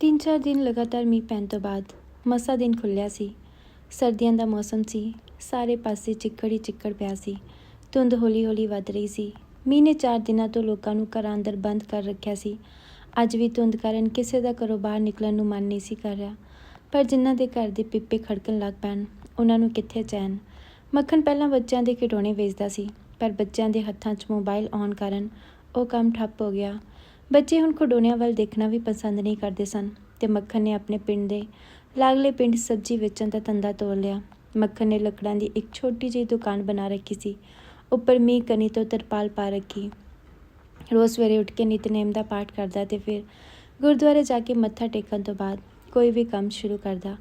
ਤਿੰਨ ਚਾਰ ਦਿਨ ਲਗਾਤਾਰ ਮੀਂਹ ਪੈਣ ਤੋਂ ਬਾਅਦ ਮਸਾ ਦਿਨ ਖੁੱਲਿਆ ਸੀ। ਸਰਦੀਆਂ ਦਾ ਮੌਸਮ ਸੀ। ਸਾਰੇ ਪਾਸੇ ਚਿੱਕੜ ਹੀ ਚਿੱਕੜ ਪਿਆ ਸੀ। ਧੁੰਦ ਹੌਲੀ ਹੌਲੀ ਵੱਧ ਰਹੀ ਸੀ। ਮੀਂਹ ਨੇ ਚਾਰ ਦਿਨਾਂ ਤੋਂ ਲੋਕਾਂ ਨੂੰ ਘਰਾਂ ਅੰਦਰ ਬੰਦ ਕਰ ਰੱਖਿਆ ਸੀ। ਅੱਜ ਵੀ ਧੁੰਦ ਕਾਰਨ ਕਿਸੇ ਦਾ ਘਰੋਂ ਬਾਹਰ ਨਿਕਲਣ ਨੂੰ ਮਨ ਨਹੀਂ ਸੀ ਕਰ ਰਿਹਾ। ਪਰ ਜਿਨ੍ਹਾਂ ਦੇ ਘਰ ਦੇ ਪਿੱਪੇ ਖੜਕਣ ਲੱਗ ਪੈਣ, ਉਹਨਾਂ ਨੂੰ ਕਿੱਥੇ ਚੈਨ? ਮੱਖਣ ਪਹਿਲਾਂ ਬੱਚਿਆਂ ਦੇ ਖਿਡੌਣੇ ਵੇਚਦਾ ਸੀ, ਪਰ ਬੱਚਿਆਂ ਦੇ ਹੱਥਾਂ 'ਚ ਮੋਬਾਈਲ ਆਉਣ ਕਾਰਨ ਉਹ ਕੰਮ ਠੱਪ ਹੋ ਗਿਆ। ਬੱਚੇ ਹੁਣ ਖਡੋਣਿਆਂ ਵੱਲ ਦੇਖਣਾ ਵੀ ਪਸੰਦ ਨਹੀਂ ਕਰਦੇ ਸਨ ਤੇ ਮੱਖਣ ਨੇ ਆਪਣੇ ਪਿੰਡ ਦੇ ਲਾਗਲੇ ਪਿੰਡ ਸਬਜ਼ੀ ਵੇਚਣ ਦਾ ਧੰਦਾ ਤੋੜ ਲਿਆ। ਮੱਖਣ ਨੇ ਲੱਕੜਾਂ ਦੀ ਇੱਕ ਛੋਟੀ ਜਿਹੀ ਦੁਕਾਨ ਬਣਾ ਰੱਖੀ ਸੀ। ਉੱਪਰ ਮੀਂਹ ਕਨੀ ਤੋਂ ਤਰਪਾਲ ਪਾ ਰੱਖੀ। ਰੋਜ਼ ਸਵੇਰੇ ਉੱਠ ਕੇ ਨਿਤਨੇਮ ਦਾ ਪਾਠ ਕਰਦਾ ਤੇ ਫਿਰ ਗੁਰਦੁਆਰੇ ਜਾ ਕੇ ਮੱਥਾ ਟੇਕਣ ਤੋਂ ਬਾਅਦ ਕੋਈ ਵੀ ਕੰਮ ਸ਼ੁਰੂ ਕਰਦਾ।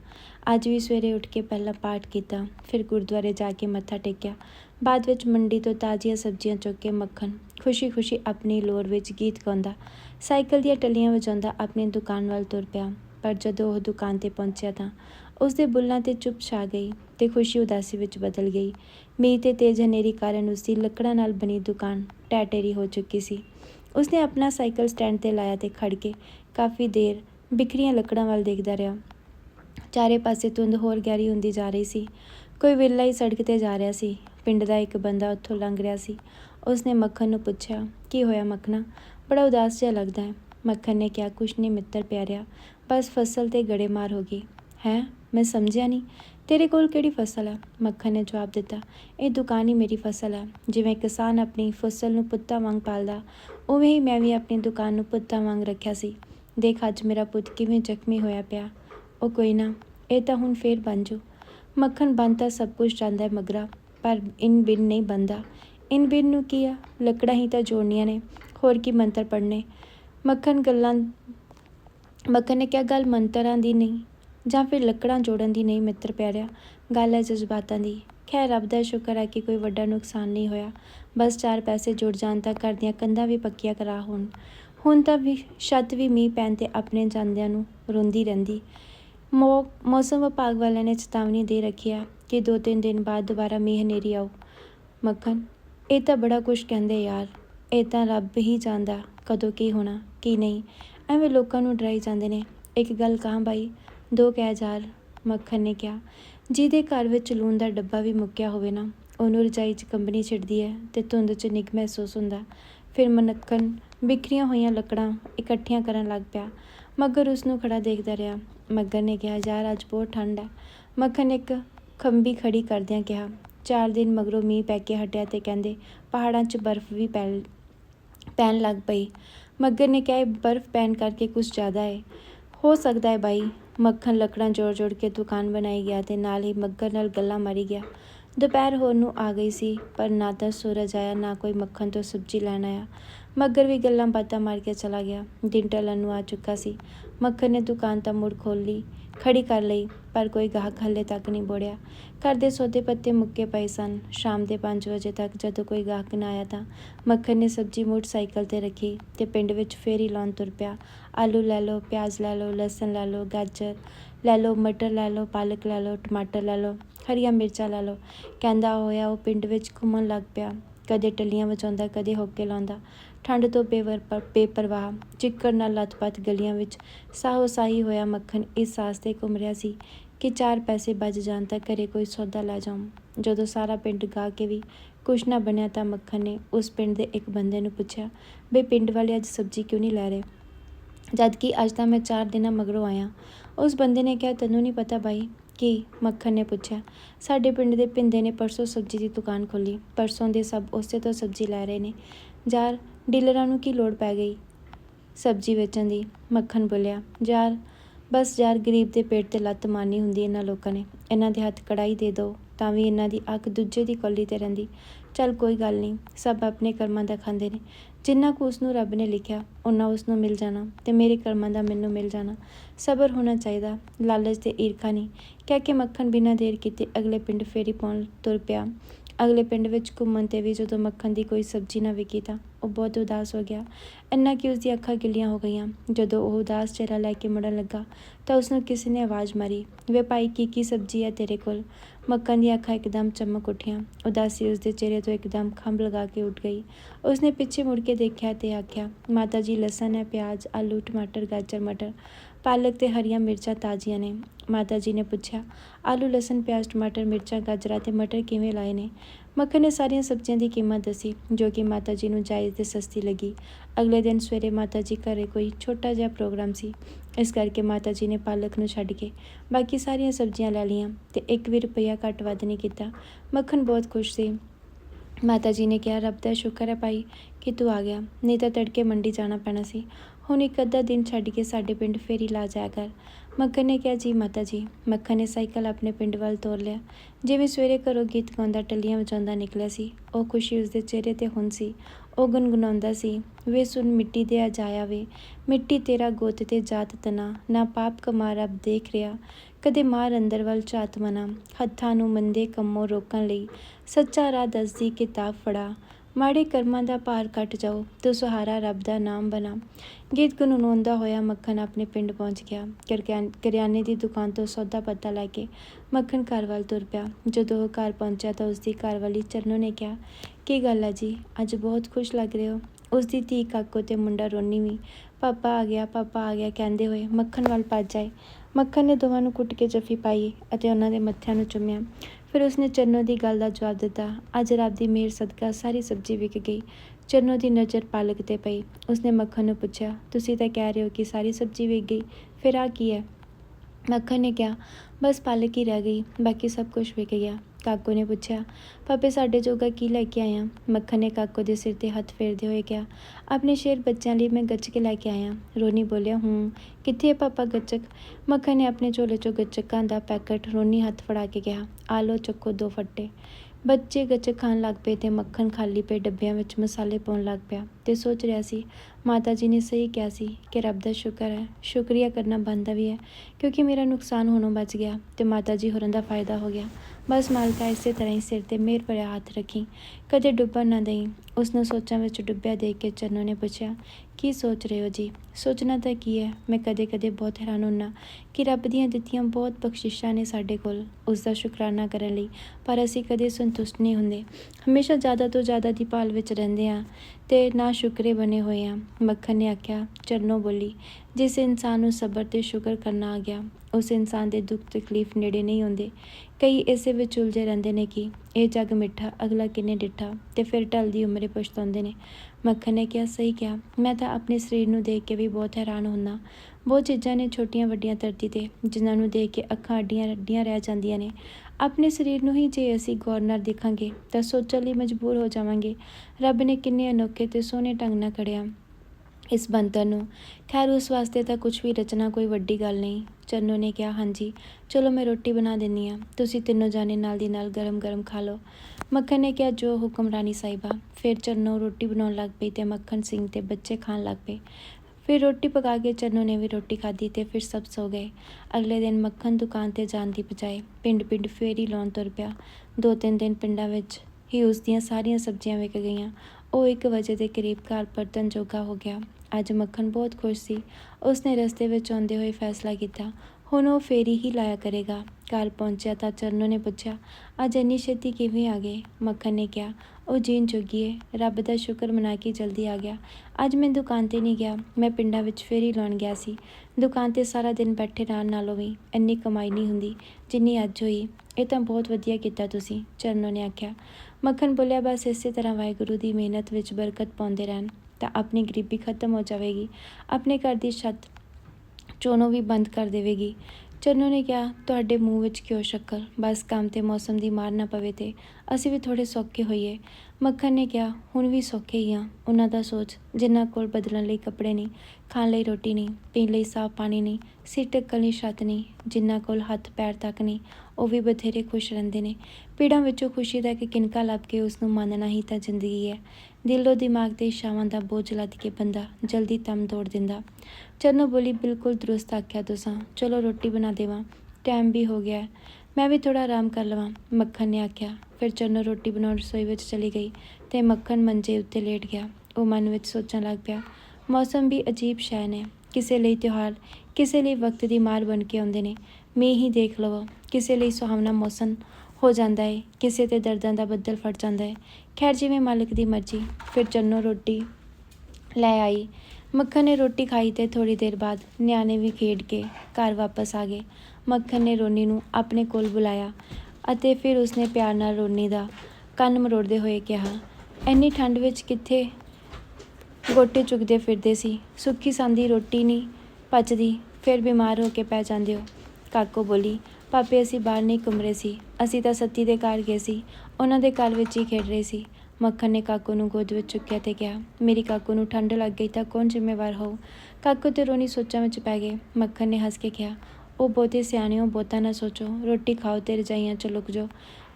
ਅੱਜ ਵੀ ਸਵੇਰੇ ਉੱਠ ਕੇ ਪਹਿਲਾਂ ਪਾਠ ਕੀਤਾ, ਫਿਰ ਗੁਰਦੁਆਰੇ ਜਾ ਕੇ ਮੱਥਾ ਟੇਕਿਆ। ਬਾਅਦ ਵਿੱਚ ਮੰਡੀ ਤੋਂ ਤਾਜ਼ੀਆਂ ਸਬਜ਼ੀਆਂ ਚੁੱਕ ਕੇ ਮੱਖਣ, ਖੁਸ਼ੀ-ਖੁਸ਼ੀ ਆਪਣੀ ਲੋੜ ਵਿੱਚ ਗੀਤ ਗਾਉਂਦਾ। ਸਾਈਕਲ ਦੀਆਂ ਟੱਲੀਆਂ ਵਜਾਉਂਦਾ ਆਪਣੀ ਦੁਕਾਨ ਵੱਲ ਤੁਰ ਪਿਆ, ਪਰ ਜਦੋਂ ਉਹ ਦੁਕਾਨ ਤੇ ਪਹੁੰਚਿਆ ਤਾਂ ਉਸ ਦੇ ਬੁੱਲਾਂ ਤੇ ਚੁੱਪ ਛਾ ਗਈ ਤੇ ਖੁਸ਼ੀ ਉਦਾਸੀ ਵਿੱਚ ਬਦਲ ਗਈ। ਮੀਂਹ ਤੇ ਤੇਜ਼ ਹਨੇਰੀ ਕਾਰਨ ਉਸ ਦੀ ਲੱਕੜਾਂ ਨਾਲ ਬਣੀ ਦੁਕਾਨ ਟੈਟੇਰੀ ਹੋ ਚੁੱਕੀ ਸੀ। ਉਸਨੇ ਆਪਣਾ ਸਾਈਕਲ ਸਟੈਂਡ ਤੇ ਲਾਇਆ ਤੇ ਖੜ ਕੇ ਕਾਫੀ ਦੇਰ ਬਿਖਰੀਆਂ ਲੱਕੜਾਂ ਵੱਲ ਦੇਖਦਾ ਰਿਹਾ। ਚਾਰੇ ਪਾਸੇ ਧੁੰਦ ਹੋਰ ਗਹਿਰੀ ਹੁੰਦੀ ਜਾ ਰਹੀ ਸੀ। ਕੋਈ ਵਿਰਲਾ ਹੀ ਸੜਕ ਤੇ ਜਾ ਰਿਹਾ ਸੀ। ਪਿੰਡ ਦਾ ਇੱਕ ਬੰਦਾ ਉੱਥੋਂ ਲੰਘ ਰਿਹਾ ਸੀ। ਉਸਨੇ ਮੱਖਣ ਨੂੰ ਪੁੱਛਿਆ, ਕੀ ਹੋਇਆ ਮੱਖਣਾ? ਬੜਾ ਉਦਾਸ ਜਿਹਾ ਲੱਗਦਾ ਹੈ। ਮੱਖਣ ਨੇ ਕਿਹਾ, ਕੁਛ ਨਹੀਂ ਮਿੱਤਰ ਪਿਆਰਿਆ, ਬਸ ਫਸਲ ਤੇ ਗੜੇ ਮਾਰ ਹੋ ਗਈ। ਹੈ? ਮੈਂ ਸਮਝਿਆ ਨਹੀਂ। ਤੇਰੇ ਕੋਲ ਕਿਹੜੀ ਫਸਲ ਹੈ? ਮੱਖਣ ਨੇ ਜਵਾਬ ਦਿੱਤਾ, ਇਹ ਦੁਕਾਨ ਹੀ ਮੇਰੀ ਫਸਲ ਹੈ। ਜਿਵੇਂ ਕਿਸਾਨ ਆਪਣੀ ਫਸਲ ਨੂੰ ਪੁੱਤਾਂ ਵਾਂਗ ਪਾਲਦਾ, ਉਵੇਂ ਹੀ ਮੈਂ ਵੀ ਆਪਣੀ ਦੁਕਾਨ ਨੂੰ ਪੁੱਤਾਂ ਵਾਂਗ ਰੱਖਿਆ ਸੀ। ਦੇਖ ਅੱਜ ਮੇਰਾ ਪੁੱਤ ਕਿਵੇਂ ਜ਼ਖਮੀ ਹੋਇਆ ਪਿਆ। ਉਹ ਕੋਈ ਨਾ, ਇਹ ਤਾਂ ਹੁਣ ਫੇਰ ਬਣ ਜੂ ਮੱਖਣ ਬਣ ਤਾਂ ਸਭ ਕੁਝ ਜਾਂਦਾ ਹੈ ਮਗਰਾ, ਪਰ ਇਨ ਬਿਨ ਨਹੀਂ ਬੰਦਾ ਇਨ ਬਿਨ ਨੂੰ ਕੀ ਆ? ਲੱਕੜਾਂ ਹੀ ਤਾਂ ਜੋੜਨੀਆਂ ਨੇ, ਹੋਰ ਕੀ ਮੰਤਰ ਪੜਨੇ ਮੱਖਣ ਗੱਲਾਂ, ਮੱਖਣ ਨੇ ਕਿਹਾ, ਗੱਲ ਮੰਤਰਾਂ ਦੀ ਨਹੀਂ, ਜਾਂ ਫਿਰ ਲੱਕੜਾਂ ਜੋੜਨ ਦੀ ਨਹੀਂ ਮਿੱਤਰ ਪਿਆਰਿਆ। ਗੱਲ ਹੈ ਜਜ਼ਬਾਤਾਂ ਦੀ। ਖੈਰ, ਰੱਬ ਦਾ ਸ਼ੁਕਰ ਹੈ ਕਿ ਕੋਈ ਵੱਡਾ ਨੁਕਸਾਨ ਨਹੀਂ ਹੋਇਆ। ਬਸ ਚਾਰ ਪੈਸੇ ਜੁੜ ਜਾਣ ਤਾਂ ਘਰ ਦੀਆਂ ਕੰਧਾਂ ਵੀ ਪੱਕੀਆਂ ਕਰਾ ਹੋਣ। ਹੁਣ ਤਾਂ ਵੀ ਛੱਤ ਵੀ ਮੀਂਹ ਪੈਣ ਤੇ ਆਪਣੇ ਜਾਂਦਿਆਂ ਨੂੰ ਰੋਂਦੀ ਰਹਿੰਦੀ। ਮੌ, ਮੌਸਮ ਵਿਭਾਗ ਵਾਲਿਆਂ ਨੇ ਚੇਤਾਵਨੀ ਦੇ ਰੱਖੀ ਆ ਕਿ ਦੋ ਤਿੰਨ ਦਿਨ ਬਾਅਦ ਦੁਬਾਰਾ ਮੀਂਹ ਹਨੇਰੀ ਆਊ। ਮੱਖਣ, ਇਹ ਤਾਂ ਬੜਾ ਕੁਝ ਕਹਿੰਦੇ ਯਾਰ, ਇਹ ਤਾਂ ਰੱਬ ਹੀ ਜਾਣਦਾ ਕਦੋਂ ਕੀ ਹੋਣਾ, ਕੀ ਨਹੀਂ। ਐਵੇਂ ਲੋਕਾਂ ਨੂੰ ਡਰਾਈ ਜਾਂਦੇ ਨੇ। ਇੱਕ ਗੱਲ ਕਹਾਂ ਬਾਈ, ਦੋ ਕਹਿ ਜਾਰ ਮੱਖਣ ਨੇ ਕਿਹਾ, ਜਿਹਦੇ ਘਰ ਵਿੱਚ ਲੂਣ ਦਾ ਡੱਬਾ ਵੀ ਮੁੱਕਿਆ ਹੋਵੇ ਨਾ, ਉਹਨੂੰ ਰਜਾਈ 'ਚ ਕੰਬਣੀ ਛਿੜਦੀ ਹੈ ਤੇ ਧੁੰਦ 'ਚ ਨਿੱਘ ਮਹਿਸੂਸ ਹੁੰਦਾ। ਫਿਰ ਮਨੱਕਣ ਬਿਖਰੀਆਂ ਹੋਈਆਂ ਲੱਕੜਾਂ ਇਕੱਠੀਆਂ ਕਰਨ ਲੱਗ ਪਿਆ। ਮੱਗਰ ਉਸ ਨੂੰ ਖੜਾ ਦੇਖਦਾ ਰਿਹਾ। ਮੱਗਰ ਨੇ ਕਿਹਾ ਯਾਰ ਅੱਜ ਬਹੁਤ ਠੰਡ ਹੈ। ਮੱਖਣ ਇੱਕ ਖੰਬੀ ਖੜੀ ਕਰਦਿਆਂ ਕਿਹਾ, ਚਾਰ ਦਿਨ ਮਗਰੋਂ ਮੀਂਹ ਪੈ ਕੇ ਹਟਿਆ ਤੇ ਕਹਿੰਦੇ, ਪਹਾੜਾਂ 'ਚ ਬਰਫ਼ ਵੀ ਪੈ ਪੈਣ ਲੱਗ ਪਈ। ਮੱਗਰ ਨੇ ਕਿਹਾ ਬਰਫ਼ ਪੈਣ ਕਰਕੇ ਕੁਝ ਜ਼ਿਆਦਾ ਹੈ ਹੋ ਸਕਦਾ ਹੈ ਬਾਈ। ਮੱਖਣ ਲੱਕੜਾਂ ਜੋੜ ਜੋੜ ਕੇ ਦੁਕਾਨ ਬਣਾਈ ਗਿਆ ਤੇ ਨਾਲ ਹੀ ਮੱਗਰ ਨਾਲ ਗੱਲਾਂ ਮਾਰੀ ਗਿਆ। ਦੁਪਹਿਰ ਹੋਣ ਨੂੰ ਆ ਗਈ ਸੀ, ਪਰ ਨਾ ਤਾਂ ਸੂਰਜ ਆਇਆ, ਨਾ ਕੋਈ ਮੱਖਣ ਤੋਂ ਸਬਜ਼ੀ ਲੈਣ ਆਇਆ। ਮੱਗਰ ਵੀ ਗੱਲਾਂ ਬਾਤਾਂ ਮਾਰ ਕੇ ਚਲਾ ਗਿਆ। ਦਿਨ ਢਲਣ ਨੂੰ ਆ ਚੁੱਕਾ ਸੀ। ਮੱਖਣ ਨੇ ਦੁਕਾਨ ਤਾਂ ਮੁੜ ਖੋਲ ਲਈ ਖੜੀ ਕਰ ਲਈ, ਪਰ ਕੋਈ ਗਾਹਕ ਹੱਲੇ ਤੱਕ ਨਹੀਂ ਬੋੜਿਆ। ਘਰ ਦੇ ਸੌਦੇ ਪੱਤੇ ਮੁੱਕੇ ਪਏ ਸਨ। ਸ਼ਾਮ ਦੇ 5 ਵਜੇ ਤੱਕ ਜਦੋਂ ਕੋਈ ਗਾਹਕ ਨਾ ਆਇਆ ਤਾਂ ਮੱਖਣ ਨੇ ਸਬਜ਼ੀ ਮੋਟਰਸਾਈਕਲ ਤੇ ਰੱਖੀ ਤੇ ਪਿੰਡ ਵਿੱਚ ਫੇਰੀ ਲਾਉਣ ਤੁਰ ਪਿਆ। ਆਲੂ ਲੈ ਲਓ, ਪਿਆਜ਼ ਲੈ ਲਓ, ਲਸਣ ਲੈ ਲਓ, ਗਾਜਰ ਲੈ ਲਓ, ਮਟਰ ਲੈ ਲਓ, ਪਾਲਕ ਲੈ ਲਓ, ਟਮਾਟਰ ਲੈ ਲਓ, ਹਰੀਆਂ ਮਿਰਚਾਂ ਲੈ ਲਓ। ਕਹਿੰਦਾ ਹੋਇਆ ਉਹ ਪਿੰਡ ਵਿੱਚ ਘੁੰਮਣ ਲੱਗ ਪਿਆ। ਕਦੇ ਟੱਲੀਆਂ ਵਜਾਉਂਦਾ, ਕਦੇ ਹੋਕੇ ਲਾਉਂਦਾ। ਠੰਡ ਤੋਂ ਬੇਵਰ ਬੇਪਰਵਾਹ, ਚਿੱਕੜ ਨਾਲ ਲੱਥਪੱਥ ਗਲੀਆਂ ਵਿੱਚ ਸਾਹੋ ਸਾਹੀ ਹੋਇਆ ਮੱਖਣ ਇਸ ਸਾਸ ਤੇ ਘੁੰਮ ਰਿਹਾ ਸੀ ਕਿ ਚਾਰ ਪੈਸੇ ਬਚ ਜਾਣ ਤਾਂ ਘਰੇ ਕੋਈ ਸੌਦਾ ਲੈ ਜਾਵਾਂ ਜਦੋਂ ਸਾਰਾ ਪਿੰਡ ਗਾ ਕੇ ਵੀ ਕੁਛ ਨਾ ਬਣਿਆ ਤਾਂ ਮੱਖਣ ਨੇ ਉਸ ਪਿੰਡ ਦੇ ਇੱਕ ਬੰਦੇ ਨੂੰ ਪੁੱਛਿਆ ਬਈ ਪਿੰਡ ਵਾਲੇ ਅੱਜ ਸਬਜ਼ੀ ਕਿਉਂ ਨਹੀਂ ਲੈ ਰਹੇ? ਜਦ ਕਿ ਅੱਜ ਤਾਂ ਮੈਂ ਚਾਰ ਦਿਨਾਂ ਮਗਰੋਂ ਆਇਆ। ਉਸ ਬੰਦੇ ਨੇ ਕਿਹਾ, ਤੈਨੂੰ ਨਹੀਂ ਪਤਾ ਬਾਈ ਕੀ? ਮੱਖਣ ਨੇ ਪੁੱਛਿਆ, ਸਾਡੇ ਪਿੰਡ ਦੇ ਪਿੰਦੇ ਨੇ ਪਰਸੋਂ ਸਬਜ਼ੀ ਦੀ ਦੁਕਾਨ ਖੋਲੀ ਪਰਸੋਂ ਦੇ ਸਭ ਉਸੇ ਤੋਂ ਸਬਜ਼ੀ ਲੈ ਰਹੇ ਨੇ। ਯਾਰ ਡੀਲਰਾਂ ਨੂੰ ਕੀ ਲੋੜ ਪੈ ਗਈ? ਸਬਜ਼ੀ ਵੇਚਣ ਦੀ, ਮੱਖਣ ਬੋਲਿਆ। ਯਾਰ, ਬਸ ਯਾਰ, ਗਰੀਬ ਦੇ ਪੇਟ ਤੇ ਲੱਤ ਮਾਰਨੀ ਹੁੰਦੀ ਇਹਨਾਂ ਲੋਕਾਂ ਨੇ। ਇਹਨਾਂ ਦੇ ਹੱਥ ਕੜਾਈ ਦੇ ਦਿਓ ਤਾਂ ਵੀ ਇਹਨਾਂ ਦੀ ਅੱਖ ਦੂਜੇ ਦੀ ਕੌਲੀ ਤੇ ਰਹਿੰਦੀ। ਚੱਲ ਕੋਈ ਗੱਲ ਨਹੀਂ, ਸਭ ਆਪਣੇ ਕਰਮਾਂ ਦਾ ਖਾਂਦੇ ਨੇ। ਜਿੰਨਾ ਕੁ ਉਸ ਨੂੰ ਰੱਬ ਨੇ ਲਿਖਿਆ ਉਹਨਾਂ ਉਸ ਨੂੰ ਮਿਲ ਜਾਣਾ ਤੇ ਮੇਰੇ ਕਰਮਾਂ ਦਾ ਮੈਨੂੰ ਮਿਲ ਜਾਣਾ। ਸਬਰ ਹੋਣਾ ਚਾਹੀਦਾ, ਲਾਲਚ ਤੇ ਈਰਖਾ ਨਹੀਂ। ਕਹਿ ਕੇ ਮੱਖਣ ਬਿਨਾਂ ਦੇਰ ਕੀਤੇ ਅਗਲੇ ਪਿੰਡ ਫੇਰੀ ਪਾਉਣ ਤੁਰ ਪਿਆ। ਅਗਲੇ ਪਿੰਡ ਵਿੱਚ ਘੁੰਮਣ ਤੇ ਵੀ ਜਦੋਂ ਮੱਖਣ ਦੀ ਕੋਈ ਸਬਜ਼ੀ ਨਾ ਵਿਕੀ ਤਾਂ ਉਹ ਬਹੁਤ ਉਦਾਸ ਹੋ ਗਿਆ। ਇੰਨਾ ਕਿ ਉਸ ਦੀਆਂ ਅੱਖਾਂ ਗਿੱਲੀਆਂ ਹੋ ਗਈਆਂ। ਜਦੋਂ ਉਹ ਉਦਾਸ ਚਿਹਰਾ ਲੈ ਕੇ ਮੁੜਨ ਲੱਗਾ, ਤਾਂ ਉਸ ਨੂੰ ਕਿਸੇ ਨੇ ਆਵਾਜ਼ ਮਾਰੀ, ਵੇ ਭਾਈ, ਕੀ ਕੀ ਸਬਜ਼ੀ ਹੈ ਤੇਰੇ ਕੋਲ? ਮੱਖਣ ਦੀਆਂ ਅੱਖਾਂ ਇੱਕਦਮ ਚਮਕ ਉੱਠੀਆਂ। ਉਦਾਸੀ ਉਸਦੇ ਚਿਹਰੇ ਤੋਂ ਇੱਕਦਮ ਖੰਭ ਲਗਾ ਕੇ ਉੱਠ ਗਈ। ਉਸਨੇ ਪਿੱਛੇ ਮੁੜ ਕੇ ਦੇਖਿਆ ਤੇ ਆਖਿਆ, ਮਾਤਾ ਜੀ, ਲਸਣ ਹੈ, ਪਿਆਜ਼, ਆਲੂ, ਟਮਾਟਰ, ਗਾਜਰ, ਮਟਰ, ਪਾਲਕ ਤੇ ਹਰੀਆਂ ਮਿਰਚਾਂ ਤਾਜ਼ੀਆਂ ਨੇ। ਮਾਤਾ ਜੀ ਨੇ ਪੁੱਛਿਆ, ਆਲੂ, ਲਸਣ, ਪਿਆਜ਼, ਟਮਾਟਰ, ਮਿਰਚਾਂ, ਗਾਜਰਾਂ ਤੇ ਮਟਰ ਕਿਵੇਂ ਲਾਏ ਨੇ? ਮੱਖਣ ਨੇ ਸਾਰੀਆਂ ਸਬਜ਼ੀਆਂ ਦੀ ਕੀਮਤ ਦੱਸੀ, ਜੋ ਕਿ ਮਾਤਾ ਜੀ ਨੂੰ ਜਾਇਜ਼ ਤੇ ਸਸਤੀ ਲੱਗੀ। ਅਗਲੇ ਦਿਨ ਸਵੇਰੇ ਮਾਤਾ ਜੀ ਘਰੇ ਕੋਈ ਛੋਟਾ ਜਿਹਾ ਪ੍ਰੋਗਰਾਮ ਸੀ। ਇਸ ਕਰਕੇ ਮਾਤਾ ਜੀ ਨੇ ਪਾਲਕ ਨੂੰ ਛੱਡ ਕੇ ਬਾਕੀ ਸਾਰੀਆਂ ਸਬਜ਼ੀਆਂ ਲੈ ਲਈਆਂ ਤੇ ਇੱਕ ਵੀ ਰੁਪਈਆ ਘੱਟ ਵੱਧ ਨਹੀਂ ਕੀਤਾ। ਮੱਖਣ ਬਹੁਤ ਖੁਸ਼ ਸੀ। ਮਾਤਾ ਜੀ ਨੇ ਕਿਹਾ, ਰੱਬ ਦਾ ਸ਼ੁਕਰ ਹੈ ਭਾਈ ਕਿ ਤੂੰ ਆ ਗਿਆ, ਨਹੀਂ ਤਾਂ ਤੜਕੇ ਮੰਡੀ ਜਾਣਾ ਪੈਣਾ ਸੀ। ਹੁਣ ਇੱਕ ਅੱਧਾ ਦਿਨ ਛੱਡ ਕੇ ਸਾਡੇ ਪਿੰਡ ਫੇਰੀ ਲਾ ਜਾਇਆ ਕਰ। ਮੱਖਣ ਨੇ ਕਿਹਾ, ਜੀ ਮਾਤਾ ਜੀ ਮੱਖਣ ਨੇ ਸਾਈਕਲ ਆਪਣੇ ਪਿੰਡ ਵੱਲ ਤੋਰ ਲਿਆ। ਜਿਵੇਂ ਸਵੇਰੇ ਘਰੋਂ ਗੀਤ ਗਾਉਂਦਾ ਟੱਲੀਆਂ ਵਜਾਉਂਦਾ ਨਿਕਲਿਆ ਸੀ, ਉਹ ਖੁਸ਼ੀ ਉਸਦੇ ਚਿਹਰੇ ਤੇ ਹੁਣ ਸੀ। ਉਹ ਗੁੰਗੁਣਾਉਂਦਾ ਸੀ, ਵੇ ਸੁਣ ਮਿੱਟੀ ਦੇ ਆ ਜਾਇਆ ਵੇ, ਮਿੱਟੀ ਤੇਰਾ ਗੋਤ ਤੇ ਜਾਤ ਤਨਾ, ਨਾ ਪਾਪ ਕਮਾ ਰੱਬ ਦੇਖ ਰਿਹਾ, ਕਦੇ ਮਾਰ ਅੰਦਰ ਵੱਲ ਝਾਤ ਮਨਾ, ਹੱਥਾਂ ਨੂੰ ਮੰਦੇ ਕੰਮੋਂ ਰੋਕਣ ਲਈ ਸੱਚਾ ਰਾਹ ਦੱਸਦੀ ਕਿਤਾਬ ਫੜਾ। ਮਾੜੇ ਕਰਮਾਂ ਦਾ ਭਾਰ ਕੱਟ ਜਾਓ ਤੂੰ ਸਹਾਰਾ ਰੱਬ ਦਾ ਨਾਮ ਬਣਾ। ਗੀਤ ਗੁਣਗੁਣਾਉਂਦਾ ਹੋਇਆ ਮੱਖਣ ਆਪਣੇ ਪਿੰਡ ਪਹੁੰਚ ਗਿਆ। ਕਿਰਕਿਆਨ- ਕਰਿਆਨੇ ਦੀ ਦੁਕਾਨ ਤੋਂ ਸੌਦਾ ਪੱਤਾ ਲੈ ਕੇ ਮੱਖਣ ਘਰ ਵੱਲ ਤੁਰ ਪਿਆ। ਜਦੋਂ ਉਹ ਘਰ ਪਹੁੰਚਿਆ ਤਾਂ ਉਸਦੀ ਘਰ ਵਾਲੀ ਚਰਨੋ ਨੇ ਕਿਹਾ, ਕੀ ਗੱਲ ਹੈ ਜੀ? ਅੱਜ ਬਹੁਤ ਖੁਸ਼ ਲੱਗ ਰਹੇ ਹੋ। ਉਸਦੀ ਧੀ ਕਾਕੋ ਤੇ ਮੁੰਡਾ ਰੋਨੀ ਵੀ ਪਾਪਾ ਆ ਗਿਆ, ਪਾਪਾ ਆ ਗਿਆ, ਕਹਿੰਦੇ ਹੋਏ ਮੱਖਣ ਵੱਲ ਭੱਜ ਆਏ। ਮੱਖਣ ਨੇ ਦੋਵਾਂ ਨੂੰ ਕੁੱਟ ਕੇ ਜੱਫੀ ਪਾਈ ਅਤੇ ਉਹਨਾਂ ਦੇ ਮੱਥਿਆਂ ਨੂੰ ਚੁੰਮਿਆ। ਫਿਰ ਉਸਨੇ ਚਰਨੋ ਦੀ ਗੱਲ ਦਾ ਜਵਾਬ ਦਿੱਤਾ। ਅੱਜ ਰੱਬ ਦੀ ਮਿਹਰ ਸਦਕਾ ਸਾਰੀ ਸਬਜ਼ੀ ਵਿਕ ਗਈ। ਚਰਨੋ ਦੀ ਨਜ਼ਰ ਪਾਲਕ ਤੇ ਪਈ। ਉਸਨੇ ਮੱਖਣ ਨੂੰ ਪੁੱਛਿਆ, ਤੁਸੀਂ ਤਾਂ ਕਹਿ ਰਹੇ ਹੋ ਕਿ ਸਾਰੀ ਸਬਜ਼ੀ ਵਿਕ ਗਈ। ਫਿਰ ਆ ਕੀ ਹੈ? ਮੱਖਣ ਨੇ ਕਿਹਾ, ਬਸ ਪਾਲਕ ਹੀ ਰਹਿ ਗਈ, ਬਾਕੀ ਸਭ ਕੁਝ ਵਿਕ ਗਿਆ। ਕਾਕੂ ਨੇ ਪੁੱਛਿਆ ਪਾਪੇ ਸਾਡੇ ਜੋਗਾ ਕੀ ਲੈ ਕੇ ਆਇਆ? ਮੱਖਣ ਨੇ ਕਾਕੂ ਦੇ ਸਿਰ ਤੇ ਹੱਥ ਫੇਰਦੇ ਹੋਏ ਕਿਹਾ, ਆਪਣੇ ਸ਼ੇਰ ਬੱਚਿਆਂ ਲਈ ਮੈਂ ਗੱਚਕ ਲੈ ਕੇ ਆਇਆ। ਰੋਨੀ ਬੋਲਿਆ, ਹੂੰ, ਕਿੱਥੇ ਹੈ ਪਾਪਾ ਗੱਚਕ? ਮੱਖਣ ਨੇ ਆਪਣੇ ਝੋਲੇ ਚੋਂ ਗੱਚਕਾਂ ਦਾ ਪੈਕਟ ਰੋਨੀ ਹੱਥ ਫੜਾ ਕੇ ਕਿਹਾ, ਆ ਲਓ, ਚੱਕੋ ਦੋ ਫੱਟੇ। ਬੱਚੇ ਗੱਚਕ ਖਾਣ ਲੱਗ ਪਏ ਤੇ ਮੱਖਣ ਖਾਲੀ ਪਏ ਡੱਬਿਆਂ ਵਿੱਚ ਮਸਾਲੇ ਪਾਉਣ ਲੱਗ ਪਿਆ ਤੇ ਸੋਚ ਰਿਹਾ ਸੀ, ਮਾਤਾ ਜੀ ਨੇ ਸਹੀ ਕਿਹਾ ਸੀ ਕਿ ਰੱਬ ਦਾ ਸ਼ੁਕਰ ਹੈ ਸ਼ੁਕਰੀਆ ਕਰਨਾ ਬਣਦਾ ਵੀ ਹੈ ਕਿਉਂਕਿ ਮੇਰਾ ਨੁਕਸਾਨ ਹੋਣੋਂ ਬਚ ਗਿਆ ਤੇ ਮਾਤਾ ਜੀ ਹੋਰਾਂ ਦਾ ਫਾਇਦਾ ਹੋ ਗਿਆ। ਬਸ ਮਾਲਕਾ ਇਸੇ ਤਰ੍ਹਾਂ ਹੀ ਸਿਰ ਤੇ ਮਿਹਰ ਭਰਿਆ ਹੱਥ ਰੱਖੀ। ਕਦੇ ਡੁੱਬਣ ਨਾ ਦੇਈ। ਉਸ ਨੂੰ ਸੋਚਾਂ ਵਿੱਚ ਡੁੱਬਿਆ ਦੇਖ ਕੇ ਚੰਨੂ ਨੇ ਪੁੱਛਿਆ, ਕੀ ਸੋਚ ਰਹੇ ਹੋ ਜੀ? ਸੋਚਣਾ ਤਾਂ ਕੀ ਹੈ? ਮੈਂ ਕਦੇ ਕਦੇ ਬਹੁਤ ਹੈਰਾਨ ਹੁੰਨਾ। ਕਿ ਰੱਬ ਦੀਆਂ ਦਿੱਤੀਆਂ ਬਹੁਤ ਬਖਸ਼ਿਸ਼ਾਂ ਨੇ ਸਾਡੇ ਕੋਲ ਉਸ ਦਾ ਸ਼ੁਕਰਾਨਾ ਕਰਨ ਲਈ। ਪਰ ਅਸੀਂ ਕਦੇ ਸੰਤੁਸ਼ਟ ਨਹੀਂ ਹੁੰਦੇ। ਹਮੇਸ਼ਾ ਜ਼ਿਆਦਾ ਤੋਂ ਜ਼ਿਆਦਾ ਦੀ ਭਾਲ ਵਿੱਚ ਰਹਿੰਦੇ ਹਾਂ ਤੇ ਨਾ ਸ਼ੁਕਰੇ ਬਣੇ ਹੋਏ ਹਾਂ। ਮੱਖਣ ਨੇ ਆਖਿਆ ਚਰਨੋ ਬੋਲੀ, ਜਿਸ ਇਨਸਾਨ ਨੂੰ ਸਬਰ ਤੇ ਸ਼ੁਕਰ ਕਰਨਾ ਆ ਗਿਆ ਉਸ ਇਨਸਾਨ ਦੇ ਦੁੱਖ ਤਕਲੀਫ ਨੇੜੇ ਨਹੀਂ ਆਉਂਦੇ। ਕਈ ਇਸੇ ਵਿੱਚ ਉਲਝੇ ਰਹਿੰਦੇ ਨੇ ਕਿ ਇਹ ਜੱਗ ਮਿੱਠਾ, ਅਗਲਾ ਕਿੰਨੇ ਡਿੱਠਾ, ਤੇ ਫਿਰ ਢਲਦੀ ਉਮਰੇ ਪਛਤਾਉਂਦੇ ਨੇ। ਮੱਖਣ ਨੇ ਕਿਹਾ, ਸਹੀ ਕਿਹਾ। ਮੈਂ ਤਾਂ ਆਪਣੇ ਸਰੀਰ ਨੂੰ ਦੇਖ ਕੇ ਵੀ ਬਹੁਤ ਹੈਰਾਨ ਹੁੰਨਾ ਬਹੁਤ ਚੀਜ਼ਾਂ ਨੇ ਛੋਟੀਆਂ ਵੱਡੀਆਂ ਧਰਤੀ ਤੇ, ਜਿਨ੍ਹਾਂ ਨੂੰ ਦੇਖ ਕੇ ਅੱਖਾਂ ਅੱਡੀਆਂ ਅੱਡੀਆਂ ਰਹਿ ਜਾਂਦੀਆਂ ਨੇ। ਆਪਣੇ ਸਰੀਰ ਨੂੰ ਹੀ ਜੇ ਅਸੀਂ ਗੌਰ ਨਾਲ ਦੇਖਾਂਗੇ, ਤਾਂ ਸੋਚਣ ਲਈ ਮਜਬੂਰ ਹੋ ਜਾਵਾਂਗੇ। ਰੱਬ ਨੇ ਕਿੰਨੇ ਅਨੋਖੇ ਤੇ ਸੋਹਣੇ ਢੰਗ ਨਾਲ ਕੜਿਆ। ਇਸ ਬਣਤਰ ਨੂੰ। ਖੈਰ, ਉਸ ਵਾਸਤੇ ਤਾਂ ਕੁਝ ਵੀ ਰਚਨਾ ਕੋਈ ਵੱਡੀ ਗੱਲ ਨਹੀਂ। ਚੰਨੂ ਨੇ ਕਿਹਾ, ਹਾਂਜੀ, ਚਲੋ ਮੈਂ ਰੋਟੀ ਬਣਾ ਦਿੰਨੀ ਆ ਤੁਸੀਂ ਤਿੰਨੋਂ ਜਾਣੇ ਨਾਲ ਦੀ ਨਾਲ ਗਰਮ-ਗਰਮ ਖਾ ਲਓ। ਮੱਖਣ ਨੇ ਕਿਹਾ, ਜੋ ਹੁਕਮ ਰਾਣੀ ਸਾਹਿਬਾ। ਫਿਰ ਚੰਨੂ ਰੋਟੀ ਬਣਾਉਣ ਲੱਗ ਪਈ ਤੇ ਮੱਖਣ ਸਿੰਘ ਤੇ ਬੱਚੇ ਖਾਣ ਲੱਗ ਪਏ। ਫਿਰ ਰੋਟੀ ਪਕਾ ਕੇ ਚੰਨੂ ਨੇ ਵੀ ਰੋਟੀ ਖਾਧੀ ਤੇ ਫਿਰ ਸਭ ਸੋ ਗਏ। ਅਗਲੇ ਦਿਨ ਮੱਖਣ ਦੁਕਾਨ ਤੇ ਜਾਣ ਦੀ ਬਜਾਏ ਪਿੰਡ-ਪਿੰਡ ਫੇਰੀ ਲਾਉਣ ਤੁਰ ਪਿਆ। ਦੋ ਤਿੰਨ ਦਿਨ ਪਿੰਡਾਂ ਵਿੱਚ ਹੀ ਉਸ ਦੀਆਂ ਸਾਰੀਆਂ ਸਬਜ਼ੀਆਂ ਵਿਕ ਗਈਆਂ। ਉਹ 1 ਵਜੇ ਦੇ ਕਰੀਬ ਘਰ ਪਰਤਨ ਜੋਗਾ ਹੋ ਗਿਆ। ਅੱਜ ਮੱਖਣ ਬਹੁਤ ਖੁਸ਼ ਸੀ। ਉਸਨੇ ਰਸਤੇ ਵਿੱਚ ਆਉਂਦੇ ਹੋਏ ਫੈਸਲਾ ਕੀਤਾ। ਹੁਣ ਉਹ ਫੇਰੀ ਹੀ ਲਾਇਆ ਕਰੇਗਾ। ਘਰ ਪਹੁੰਚਿਆ ਤਾਂ ਚਰਨੋ ਨੇ ਪੁੱਛਿਆ, ਅੱਜ ਇੰਨੀ ਛੇਤੀ ਕਿਵੇਂ ਆ ਗਏ? ਮੱਖਣ ਨੇ ਕਿਹਾ, ਉਹ ਜੀਣ ਜੋਗੀਏ ਰੱਬ ਦਾ ਸ਼ੁਕਰ ਮਨਾ ਕੇ ਜਲਦੀ ਆ ਗਿਆ। ਅੱਜ ਮੈਂ ਦੁਕਾਨ ਤੇ ਨਹੀਂ ਗਿਆ। ਮੈਂ ਪਿੰਡਾਂ ਵਿੱਚ ਫੇਰੀ ਲਾਉਣ ਗਿਆ ਸੀ। ਦੁਕਾਨ ਤੇ ਸਾਰਾ ਦਿਨ ਬੈਠੇ ਰਹਿਣ ਨਾਲੋਂ ਵੀ ਇੰਨੀ ਕਮਾਈ ਨਹੀਂ ਹੁੰਦੀ ਜਿੰਨੀ ਅੱਜ ਹੋਈ। ਇਹ ਤਾਂ ਬਹੁਤ ਵਧੀਆ ਕੀਤਾ ਤੁਸੀਂ, ਚਰਨੋ ਨੇ ਆਖਿਆ। ਮੱਖਣ ਬੋਲਿਆ, ਬਸ ਇਸੇ ਤਰ੍ਹਾਂ ਵਾਹਿਗੁਰੂ ਦੀ ਮਿਹਨਤ ਵਿੱਚ ਬਰਕਤ ਪਾਉਂਦੇ ਰਹਿਣ। ਤਾਂ ਆਪਣੀ ਗਰੀਬੀ ਖਤਮ ਹੋ ਜਾਵੇਗੀ। ਆਪਣੇ ਘਰ ਦੀ ਛੱਤ ਚੋਣੋਂ ਵੀ ਬੰਦ ਕਰ ਦੇਵੇਗੀ। ਚਰਨੋ ਨੇ ਕਿਹਾ, ਤੁਹਾਡੇ ਮੂੰਹ ਵਿੱਚ ਕਿਉਂ ਸ਼ੱਕਰ ਬਸ ਕੰਮ ਤੇ ਮੌਸਮ ਦੀ ਮਾਰ ਨਾ ਪਵੇ ਤੇ। ਅਸੀਂ ਵੀ ਥੋੜੇ ਸੌਖੇ ਹੋਈਏ। ਮੱਖਣ ਨੇ ਕਿਹਾ, ਹੁਣ ਵੀ ਸੌਖੇ ਹੀ ਆ। ਉਹਨਾਂ ਦਾ ਸੋਚ, ਜਿਨ੍ਹਾਂ ਕੋਲ ਬਦਲਣ ਲਈ ਕੱਪੜੇ ਨਹੀਂ, ਖਾਣ ਲਈ ਰੋਟੀ ਨਹੀਂ, ਪੀਣ ਲਈ ਸਾਫ਼ ਪਾਣੀ ਨਹੀਂ, ਸਿਰ ਢੱਕਣ ਲਈ ਛੱਤ ਨਹੀਂ, ਜਿਨ੍ਹਾਂ ਕੋਲ ਹੱਥ, ਪੈਰ ਤੱਕ ਨਹੀਂ, ਉਹ ਵੀ ਬਥੇਰੇ ਖੁਸ਼ ਰਹਿੰਦੇ ਨੇ। ਪੀੜਾਂ ਵਿੱਚੋਂ ਖੁਸ਼ੀ ਦਾ ਕਿ ਕਿਨਕਾ ਲੱਭ ਕੇ ਉਸ ਨੂੰ ਮੰਨਣਾ ਹੀ ਤਾਂ ਜ਼ਿੰਦਗੀ ਹੈ। ਦਿਲੋਂ ਦਿਮਾਗ ਤੇ ਇਸ਼ਾਵਾਂ ਦਾ ਬੋਝ ਲੱਦ ਕੇ ਬੰਦਾ ਜਲਦੀ ਤਮ ਤੋੜ ਦਿੰਦਾ। ਚਰਨੋ ਬੋਲੀ, ਬਿਲਕੁਲ ਦਰੁਸਤ ਆਖਿਆ ਤੁਸੀਂ ਚਲੋ ਰੋਟੀ ਬਣਾ ਦੇਵਾਂ ਟਾਈਮ ਵੀ ਹੋ ਗਿਆ ਮੈਂ ਵੀ ਥੋੜਾ ਆਰਾਮ ਕਰ ਲਵਾਂ। ਮੱਖਣ ਨੇ ਆਖਿਆ। ਫਿਰ ਚਰਨੋ ਰੋਟੀ ਬਣਾਉਣ ਰਸੋਈ ਵਿੱਚ ਚਲੀ ਗਈ ਤੇ ਮੱਖਣ ਮੰਜੇ ਉੱਤੇ ਲੇਟ ਗਿਆ। ਉਹ ਮਨ ਵਿੱਚ ਸੋਚਣ ਲੱਗ ਪਿਆ, ਮੌਸਮ ਵੀ ਅਜੀਬ ਸ਼ੈਨ ਹੈ, ਕਿਸੇ ਲਈ ਤਿਉਹਾਰ, ਕਿਸੇ ਲਈ ਵਕਤ ਦੀ ਮਾਰ ਬਣ ਕੇ ਆਉਂਦੇ ਨੇ। ਮੀਂਹ ਹੀ ਦੇਖ ਲਵੋ, ਕਿਸੇ ਲਈ ਸੁਹਾਵਣਾ ਮੌਸਮ ਹੋ ਜਾਂਦਾ ਹੈ ਕਿਸੇ ਤੇ ਦਰਦਾਂ ਦਾ ਬੱਦਲ ਫਟ ਜਾਂਦਾ ਹੈ ਖੈਰ ਜਿਵੇਂ ਮਾਲਕ ਦੀ ਮਰਜ਼ੀ, ਫਿਰ ਚੰਨੋ ਰੋਟੀ ਲੈ ਆਈ। ਮੱਖਣ ਨੇ ਰੋਟੀ ਖਾਈ ਤੇ ਥੋੜੀ ਦੇਰ ਬਾਅਦ ਨਿਆਣੇ ਵੀ ਖੇਡ ਕੇ ਘਰ ਵਾਪਸ ਆ ਗਏ। ਮੱਖਣ ਨੇ ਰੋਨੀ ਨੂੰ ਆਪਣੇ ਕੋਲ ਬੁਲਾਇਆ ਅਤੇ ਫਿਰ ਉਸਨੇ ਪਿਆਰ ਨਾਲ ਰੋਨੀ ਦਾ ਕੰਨ ਮਰੋੜਦੇ ਹੋਏ ਕਿਹਾ ਐਨੀ ਠੰਡ ਵਿੱਚ ਕਿੱਥੇ ਗੋਟੇ ਚੁਗਦੇ ਫਿਰਦੇ ਸੀ? ਸੁੱਕੀ ਸਾਂਦੀ ਰੋਟੀ ਨਹੀਂ ਪਚਦੀ, ਫਿਰ ਬਿਮਾਰ ਹੋ ਕੇ ਪੈ ਜਾਂਦੇ ਹੋ। ਕਾਕੋ ਬੋਲੀ ਪਾਪੇ ਅਸੀਂ ਬਾਹਰ ਨਹੀਂ ਘੁੰਮ ਰਹੇ ਸੀ। ਅਸੀਂ ਤਾਂ ਸੱਤੀ ਦੇ ਘਰ ਗਏ ਸੀ। ਉਹਨਾਂ ਦੇ ਘਰ ਵਿੱਚ ਹੀ ਖੇਡ ਰਹੇ ਸੀ। ਮੱਖਣ ਨੇ ਕਾਕੂ ਨੂੰ ਗੋਦ ਵਿੱਚ ਚੁੱਕਿਆ ਤੇ ਕਿਹਾ, ਮੇਰੀ ਕਾਕੂ ਨੂੰ ਠੰਡ ਲੱਗ ਗਈ ਤਾਂ ਕੌਣ ਜ਼ਿੰਮੇਵਾਰ ਹੋਊ? ਕਾਕੂ ਤੇ ਰੋਣੀ ਸੋਚਾਂ ਵਿੱਚ ਪੈ ਗਏ। ਮੱਖਣ ਨੇ ਹੱਸ ਕੇ ਕਿਹਾ, ਉਹ ਬਹੁਤੇ ਸਿਆਣੇ ਹੋ, ਬਹੁਤਾ ਨਾ ਸੋਚੋ। ਰੋਟੀ ਖਾਓ ਤੇ ਰਜਾਈਆਂ ਚ ਲੁਕ ਜਾਓ।